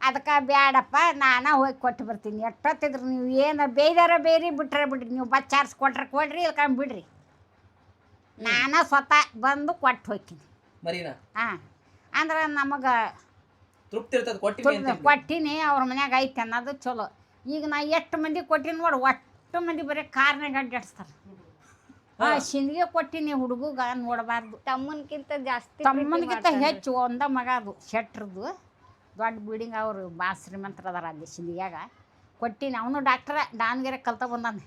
ಅದಕ್ಕೆ ಬ್ಯಾಡಪ್ಪ ನಾನ ಹೋಗಿ ಕೊಟ್ಟು ಬರ್ತೀನಿ. ಎಷ್ಟೊತ್ತಿದ್ರು ನೀವು ಏನು ಬೇಯ್ದಾರ ಬೇರೆ ಬಿಟ್ರೆ ಬಿಡ್ರಿ. ನೀವು ಬಚ್ಚಾರ್ಸ್ ಕೊಟ್ರೆ ಕೊಡ್ರಿ ಇಲ್ಕೊಂಡ್ ಬಿಡ್ರಿ. ನಾನ ಸ್ವತಃ ಬಂದು ಕೊಟ್ಟು ಹೋಗ್ತೀನಿ. ಹಾ ಹಾಂ. ಅಂದ್ರೆ ನಮಗೆ ತೃಪ್ತಿ ಇರ್ತದೆ ಕೊಟ್ಟಿನಿ ಅಂತ. ಕೊಟ್ಟಿನಿ ಅವ್ರ ಮನ್ಯಾಗ ಐತೆ ಅನ್ನೋದು ಚಲೋ. ಈಗ ನಾ ಎಷ್ಟು ಮಂದಿ ಕೊಟ್ಟಿನಿ ನೋಡಿ ಒಟ್ಟು ಮಂದಿ ಬರೀ ಕಾರ್ನಾಗ ಅಡ್ಡಾಡ್ಸ್ತಾರೆ. ಆ ಶಿಂದಿಗೆ ಕೊಟ್ಟಿನಿ ಹುಡುಗಗ ನೋಡಬಾರ್ದು. ತಮ್ಮನ್ಕಿಂತ ಜಾಸ್ತಿ ತಮ್ಮನಿಗಿಂತ ಹೆಚ್ಚು ಒಂದ ಮಗ ಅದು ಶೆಟ್ರದ್ದು ದೊಡ್ಡ ಬಿಲ್ಡಿಂಗ್ ಅವರು ಭಾಳ ಶ್ರೀಮಂತರ ಅದಾರ ಅಲ್ಲಿ ಶಿಂದಿಗ್ಯಾಗ. ಕೊಟ್ಟಿನಿ ಅವನು ಡಾಕ್ಟ್ರ ದಾವಣಗೆರೆ ಕಲ್ತ ಬಂದಾನ.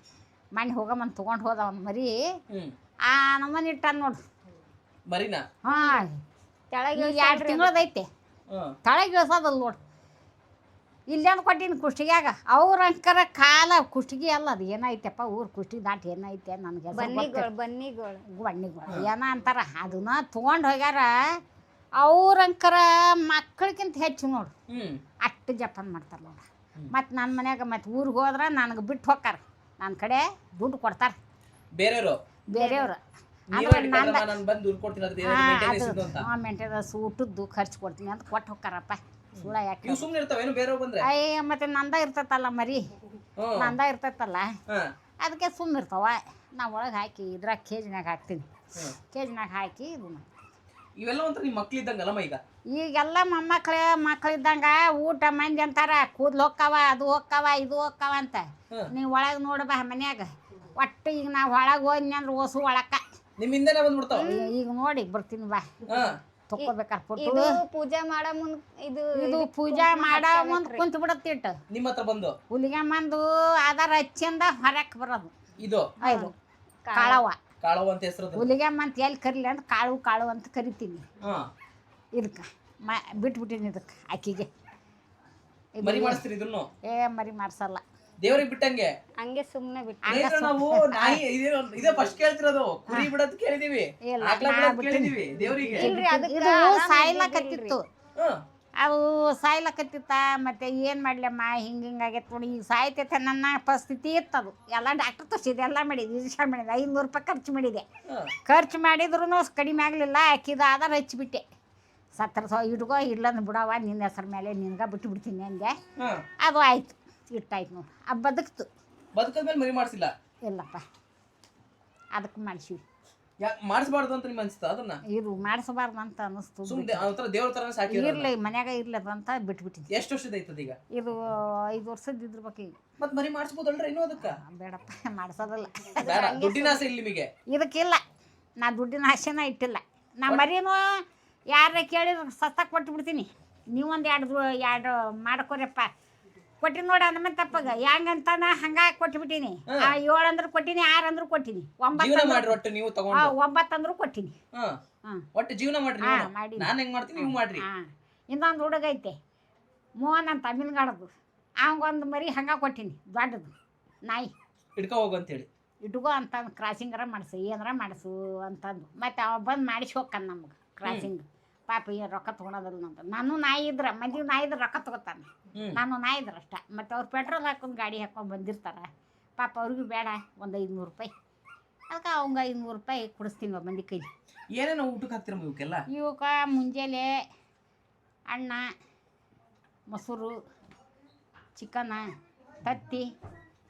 ಮನೆ ಹೋಗಮ್ಮನ್ ತೊಗೊಂಡು ಹೋದ ಅವನು ಮರಿ. ಆ ನಮ್ಮನ್ನ ಇಟ್ಟಾನ ನೋಡು. ಮರಿನ? ಹಾಂ. ಕೆಳಗೆ ಎರಡು ತಿಂಗಳದೈತೆ. ಹ್ಮ್ ನೋಡಿ. ಇಲ್ಲೇನು ಕೊಟ್ಟಿನಿ ಕುಷ್ಟಿಗ್ಯಾಗ? ಅವ್ರ ಅಂಕರ ಕಾಲ ಕುಷ್ಟಿಗೆ ಅಲ್ಲ ಅದು ಏನೈತೆಪ್ಪ ಊರು ಕುಷ್ಟಿ ದಾಟಿ ಏನೈತೆ ನನಗೆ ಬನ್ನಿಗಳು ಬನ್ನಿಗಳು. ಬಣ್ಣಿಗಳು ಏನ ಅಂತಾರ? ಅದನ್ನ ತೊಗೊಂಡು ಹೋಗ್ಯಾರ. ಅವ್ರಂಕರ ಮಕ್ಕಳಿಗಿಂತ ಹೆಚ್ಚು ನೋಡು. ಅಷ್ಟು ಜಪಾನ್ ಮಾಡ್ತಾರೆ ನೋಡ. ಮತ್ತು ನನ್ನ ಮನ್ಯಾಗ ಮತ್ತು ಊರಿಗೆ ಹೋದ್ರೆ ನನಗೆ ಬಿಟ್ಟು ಹೋಗ್ತಾರೆ ನನ್ನ ಕಡೆ ದುಡ್ಡು ಕೊಡ್ತಾರೆ. ಬೇರೆಯವರು? ಬೇರೆಯವ್ರು. ಊಟದ್ದು ಖರ್ಚು ಕೊಡ್ತೀನಿ ಅಂತ ಕೊಟ್ಟು ಹೋಗ್ತಾರಪ್ಪ. ಸುಳ ಯಾಕೆ? ಅಯ್ಯ ಮತ್ತೆ ನಂದ ಇರ್ತೈತಲ್ಲ ಮರಿ? ನಂದ ಇರ್ತೈತಲ್ಲ? ಅದಕ್ಕೆ ಸುಮ್ಮನೆ ಇರ್ತಾವ. ನಾ ಒಳಗೆ ಹಾಕಿ ಇದ್ರಾಗ ಕೇಜಿನಾಗ ಹಾಕ್ತೀನಿ. ಕೇಜಿನಾಗ ಹಾಕಿ ಇದು. ಇವೆಲ್ಲ ಒಂಥರ ನಿಮ್ಮ ಮಕ್ಳು ಇದ್ದಂಗಲ್ಲಮ್ಮ ಈಗ? ಈಗೆಲ್ಲ ಮೊಮ್ಮಕ್ಳು ಮಕ್ಳಿದ್ದಂಗ ಊಟ ಮಂದಿ ಅಂತಾರ ಕೂದ್ಲು ಹೋಕ್ಕವ ಅದು ಹೋಕ್ಕವ ಇದು ಹೊಕ್ಕವ ಅಂತ. ನೀವು ಒಳಗೆ ನೋಡ್ಬ ಮನ್ಯಾಗ. ಒಟ್ಟು ಈಗ ನಾವು ಒಳಗೆ ಹೋದ್ನಿ ಅಂದ್ರೆ ಓಸು ಒಳಕ್ಕ ನಿಮ್ ಹಿಂದೆನೆ ಬಂದ್ಬಿಡ್ತಾವ ಈಗ ನೋಡಿ ಬರ್ತೀನಿ ಬಾ. ಹಾ. ತಕ್ಕೋಬೇಕಾರ ಇದು ಪೂಜೆ ಮಾಡೋ ಮುನ್ ಇದು ಇದು ಪೂಜೆ ಮಾಡ ಮುಂದೆ ಕುಂತ ಬಿಡತ್ತಿಟ್ಟು ನಿಮ್ಮ ಹತ್ರ ಬಂದು. ಹುಲಿಗೆ ಮಂದು ಆಧಾರ ಹಚ್ಚಿಂದ ಹೊರಕ್ಕೆ ಬರೋದು. ಇದು? ಇದು ಕಾಳವ ಕಾಳವ ಅಂತ ಹೆಸರು ಹುಲಿಗೆ ಮಂತ್ ಎಲ್ಲಿ ಕರಿಲಿ ಅಂತ ಕಾಳು ಕಾಳು ಅಂತ ಕರಿತೀನಿ. ಹಾ. ಇದಕ್ಕೆ. ಮ ಬಿಟ್ಬಿಟ್ಟಿನಿ ಇದಕ್ಕೆ ಆಕಿಗೆ. ಮರಿ ಮಾಡಿಸ್ತೀರಿ ಇದನ್ನು ಏ ಮರಿ ಮಾಡ್ಸಲ್ಲ. ದೇವ್ರಿಗೆ ಬಿಟ್ಟಂಗೆ. ಹಂಗೆ ಸುಮ್ನೆ ಬಿಟ್ಟು. ನಾವು ನಾಯಿ ಇದೇ ಇದೇ ಫಸ್ಟ್ ಕೇಳ್ತಿರೋದು. ಕುರಿ ಬಿಡೋದ್ ಕೇಳಿದೀವಿ. ಇಲ್ಲ, ಆಕ್ಳ ಬಿಡೋದ್. ಕೇಳಿದೀವಿ ದೇವ್ರಿಗೆ. ಇಲ್ರಿ ಇದು ಸಾಯ್ಲಕತ್ತಿತ್ತು ಹ್ಮ್ ಅವು ಸಾಯ್ಲಕತ್ತಿತ್ತ ಮತ್ತೆ ಏನು ಮಾಡ್ಲಮ್ಮ ಹಿಂಗೆ ಹಿಂಗಾಗೈತೆ ನೋಡಿ ಈಗ ಸಾಯ್ತೈತೆ ನನ್ನ ಪರಿಸ್ಥಿತಿ ಇತ್ತದು. ಎಲ್ಲ ಡಾಕ್ಟರ್ ತೋರಿಸಿದೆ ಎಲ್ಲ ಮಾಡಿದೆ ಇಂಜೆಕ್ಷನ್ ಮಾಡಿದೆ ಐನೂರು ರೂಪಾಯಿ ಖರ್ಚು ಮಾಡಿದೆ. ಖರ್ಚು ಮಾಡಿದ್ರು ಕಡಿಮೆ ಆಗಲಿಲ್ಲ ಅಕ್ಕಿದ ಆಧಾರ ಹಚ್ಚಿಬಿಟ್ಟೆ. ಸತ್ತರ ಸಾವಿರ ಇಟ್ಕೋ ಇಡ್ಲಂದು ಬಿಡವ ನಿನ್ನ ಹೆಸರು ಮೇಲೆ ನಿನ್ಗೆ ಬಿಟ್ಟು ಬಿಡ್ತೀನಿ ಅಂದೆ ಅದು ಆಯ್ತು. ಇಟ್ಟಾಯ್ತು ನೋಡಿ. ಆ ಬದುಕ್ತು. ಬದುಕದ್ಮೇಲೆ ಮರಿ ಮಾಡಿಸಿಲ್ಲ? ಇಲ್ಲಪ್ಪ. ಅದಕ್ಕೆ ಮಾಡಿಸಿವಿ. ಯಾಕೆ ಮಾಡಿಸ್ಬಾರ್ದು ಅಂತ ನಿಮ್ಗೆ ಅನಿಸ್ತಾ ಅದನ್ನ? ಇರು ಮಾಡಿಸಬಾರ್ದು ಅಂತ ಅನ್ನಿಸ್ತು ಸುಮ್ನೆ ಒಂಥರ ದೇವ್ರ ತರ ಸಾಕಿ ಇರ್ಲಿ ಮನ್ಯಾಗ ಇರ್ಲದ ಅಂತ ಬಿಟ್ಬಿಟ್ಟಿದ್ವಿ. ಎಷ್ಟು ವರ್ಷದ ಐತದ ಈಗ? ಇದು ಐದು ವರ್ಷದ ಇದ್ರ ಬಗ್ಗೆ. ಮತ್ತೆ ಮರಿ ಮಾಡಿಸ್ಬೋದಲ್ರಿ ಇನ್ನೂ ಅದಕ್ಕೆ? ಬೇಡಪ್ಪ ಮಾಡಿಸೋದಲ್ಲ. ಬೇಡ ದುಡ್ಡಿನ ಆಸೆ ಇಲ್ಲ ನಿಮಗೆ. ಇದಕ್ಕಿಲ್ಲ. ನಾ ದುಡ್ಡಿನ ಆಸೆನ ಇಟ್ಟಿಲ್ಲ. ನಾ ಮರಿನೂ ಯಾರೇ ಕೇಳಿದ್ರೆ ಸತ್ತ ಕೊಟ್ಟು ಬಿಡ್ತೀನಿ ನೀವೊಂದು ಎರಡು ಎರಡು ಮಾಡ್ಕೊರಪ್ಪ. ಕೊಟ್ಟಿನಿ ನೋಡಿ ಅಂದ ತಪ್ಪಗ ಹೆಂಗಂತ ನಾ ಹಂಗ ಕೊಟ್ಬಿಟ್ಟಿನಿ. ಆ ಏಳು ಅಂದ್ರೆ ಕೊಟ್ಟಿನಿ ಆರು ಅಂದ್ರೆ ಕೊಟ್ಟಿನಿ. ಒಂಬತ್ತು ಜೀವನ ಅಂದ್ರು- ಮಾಡ್ರಿ ಒಟ್ಟು ನೀವು ಆ, ಒಂಬತ್ತು ಅಂದ್ರು ಕೊಟ್ಟಿನಿ. ಹಾ. ಹಾಂ. ಒಟ್ಟು ಜೀವನ ಮಾಡ್ರಿ ಹಾ, ನೀವು. ಮಾಡೀನಿ. ನಾನ್ ಹೆಂಗ್ ಮಾಡ್ತೀನಿ ನೀವು ಮಾಡ್ರಿ. ಹಾಂ. ಇನ್ನೊಂದು ಹುಡುಗ ಐತೆ. ಮೋಹನ್ ಅಂತ ಮೀನ್ಗಾಡೋದು ಅವಂಗೊಂದು ಮರಿ ಹಂಗ ಕೊಟ್ಟಿನಿ ದೊಡ್ಡದು. ನಾಯಿ. ಹಿಡ್ಕೊ ಹೋಗು ಅಂತೇಳಿ ಇಟ್ಕೋ ಅಂತಂದು ಕ್ರಾಸಿಂಗರ ಮಾಡಿಸು ಏನಾರ ಮಾಡಿಸು ಅಂತಂದು. ಮತ್ತೆ ಅವ ಬಂದು ಮಾಡಿಸಿ ಹೋಗ್ಕನ್ ನಮ್ಗೆ ಕ್ರಾಸಿಂಗ್ ಪಾಪ ಏನು ರೊಕ್ಕ ತೊಗೊಳೋದಿಲ್ಲ ನಮ್ದು ನಾನು ನಾಯಿ ಇದ್ರೆ ಮಂದಿ ನಾಯಿ ಇದ್ರೆ ರೊಕ್ಕ ತಗೋತಾನೆ. ನಾನು ನಾಯಿ ಇದ್ರೆ ಅಷ್ಟ. ಮತ್ತು ಅವ್ರು ಪೆಟ್ರೋಲ್ ಹಾಕೊಂಡು ಗಾಡಿ ಹಾಕೊಂಡು ಬಂದಿರ್ತಾರೆ. ಪಾಪ ಅವ್ರಿಗೂ ಬೇಡ ಒಂದು ಐದುನೂರು ರೂಪಾಯಿ. ಅದಕ್ಕೆ ಅವಂಗೆ ಐದುನೂರು ರೂಪಾಯಿ ಕೊಡಿಸ್ತೀನಿ ಒಬ್ಬ ಮಂದಿ ಕೈ ಏನೇನು ಊಟಕ್ಕೆ ಹಾಕ್ತೀರಮ್ಮ ಇವಕ್ಕೆಲ್ಲ ಇವಕ್ಕೆ ಮುಂಜಾನೆ ಅಣ್ಣ ಮೊಸರು ಚಿಕನ ತತ್ತಿ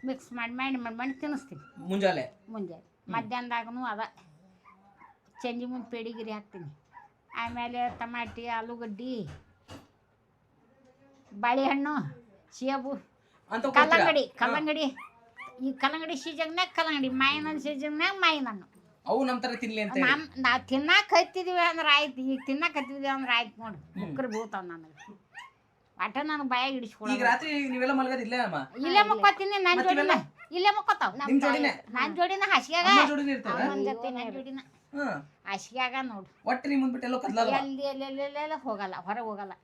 ಮಿಕ್ಸ್ ಮಾಡಿ ಮಾಡಿ ಮಾಡಿ ಮಾಡಿ ತಿನ್ನಿಸ್ತೀನಿ. ಮುಂಜಾನೆ? ಮುಂಜಾನೆ. ಮಧ್ಯಾಹ್ನದಾಗೂ ಅದ. ಚಂಜಿ ಮುಂದೆ ಪೇಡಿಗಿರಿ ಹಾಕ್ತೀನಿ. ಆಮೇಲೆ ಟಮಾಟಿ ಆಲೂಗಡ್ಡಿ ಬಾಳೆಹಣ್ಣು ಸೇಬು ಅಂತ ಕಲ್ಲಂಗಡಿ ಕಲ್ಲಂಗಡಿ. ಈ ಕಲ್ಲಂಗಡಿ ಸೀಸನ್ಯಾಗ ಕಲ್ಲಂಗಡಿ ಮಾವಿನ ಸೀಸನ್ಯಾಗ ಮಾವಿನ ಹಣ್ಣು ಅವು ನಮ್ಮ ತರ ತಿನ್ಲಿ ಅಂತ ನಮ್ ನಾವು ತಿನ್ನಕ್ಕೆ ಹತ್ತಿದೀವಿ ಅಂದ್ರೆ ಆಯ್ತು ಈಗ ತಿನ್ನಕ್ಕೆ ಹತ್ತಿದೀವಿ ಅಂದ್ರೆ ಆಯ್ತು ನೋಡಿ. ಮುಕ್ರ ಬೀಳ್ತಾವ ನನಗೆ. ಒಟ್ಟ ನನಗೆ ಬಾಯಾಗ ಈಗ ಇಡಿಸ್ಕೊಡ ರಾತ್ರಿ ನೀವೆಲ್ಲ ಮಲಗೋದಿಲ್ಲ ಅಮ್ಮ ಇಲ್ಲೇ ಮುಕ್ಕೋತೀನಿ ನನ್ನ ಜೋಡಿನ. ಇಲ್ಲೇ ಮುಕ್ಕೋತಾವ. ಜೋಡಿನೇ? ನನ್ನ ಜೋಡಿನ ಅಮ್ಮನ್ ನನ್ನ ಜೋಡಿನ ಹ್ಮ್. ಹಾಸಿಗ್ಯಾಗ ನೋಡು. ಒಟ್ಟು ನಿಮ್ ಮುಂದ್ಬಿಟ್ಟು ಎಲ್ಲೋ ಕದ್ಲಲ್ಲ ಎಲ್ಲಿ ಎಲ್ಲಿ ಎಲ್ಲಿ ಹೋಗಲ್ಲ ಹೊರಗೆ ಹೋಗಲ್ಲ.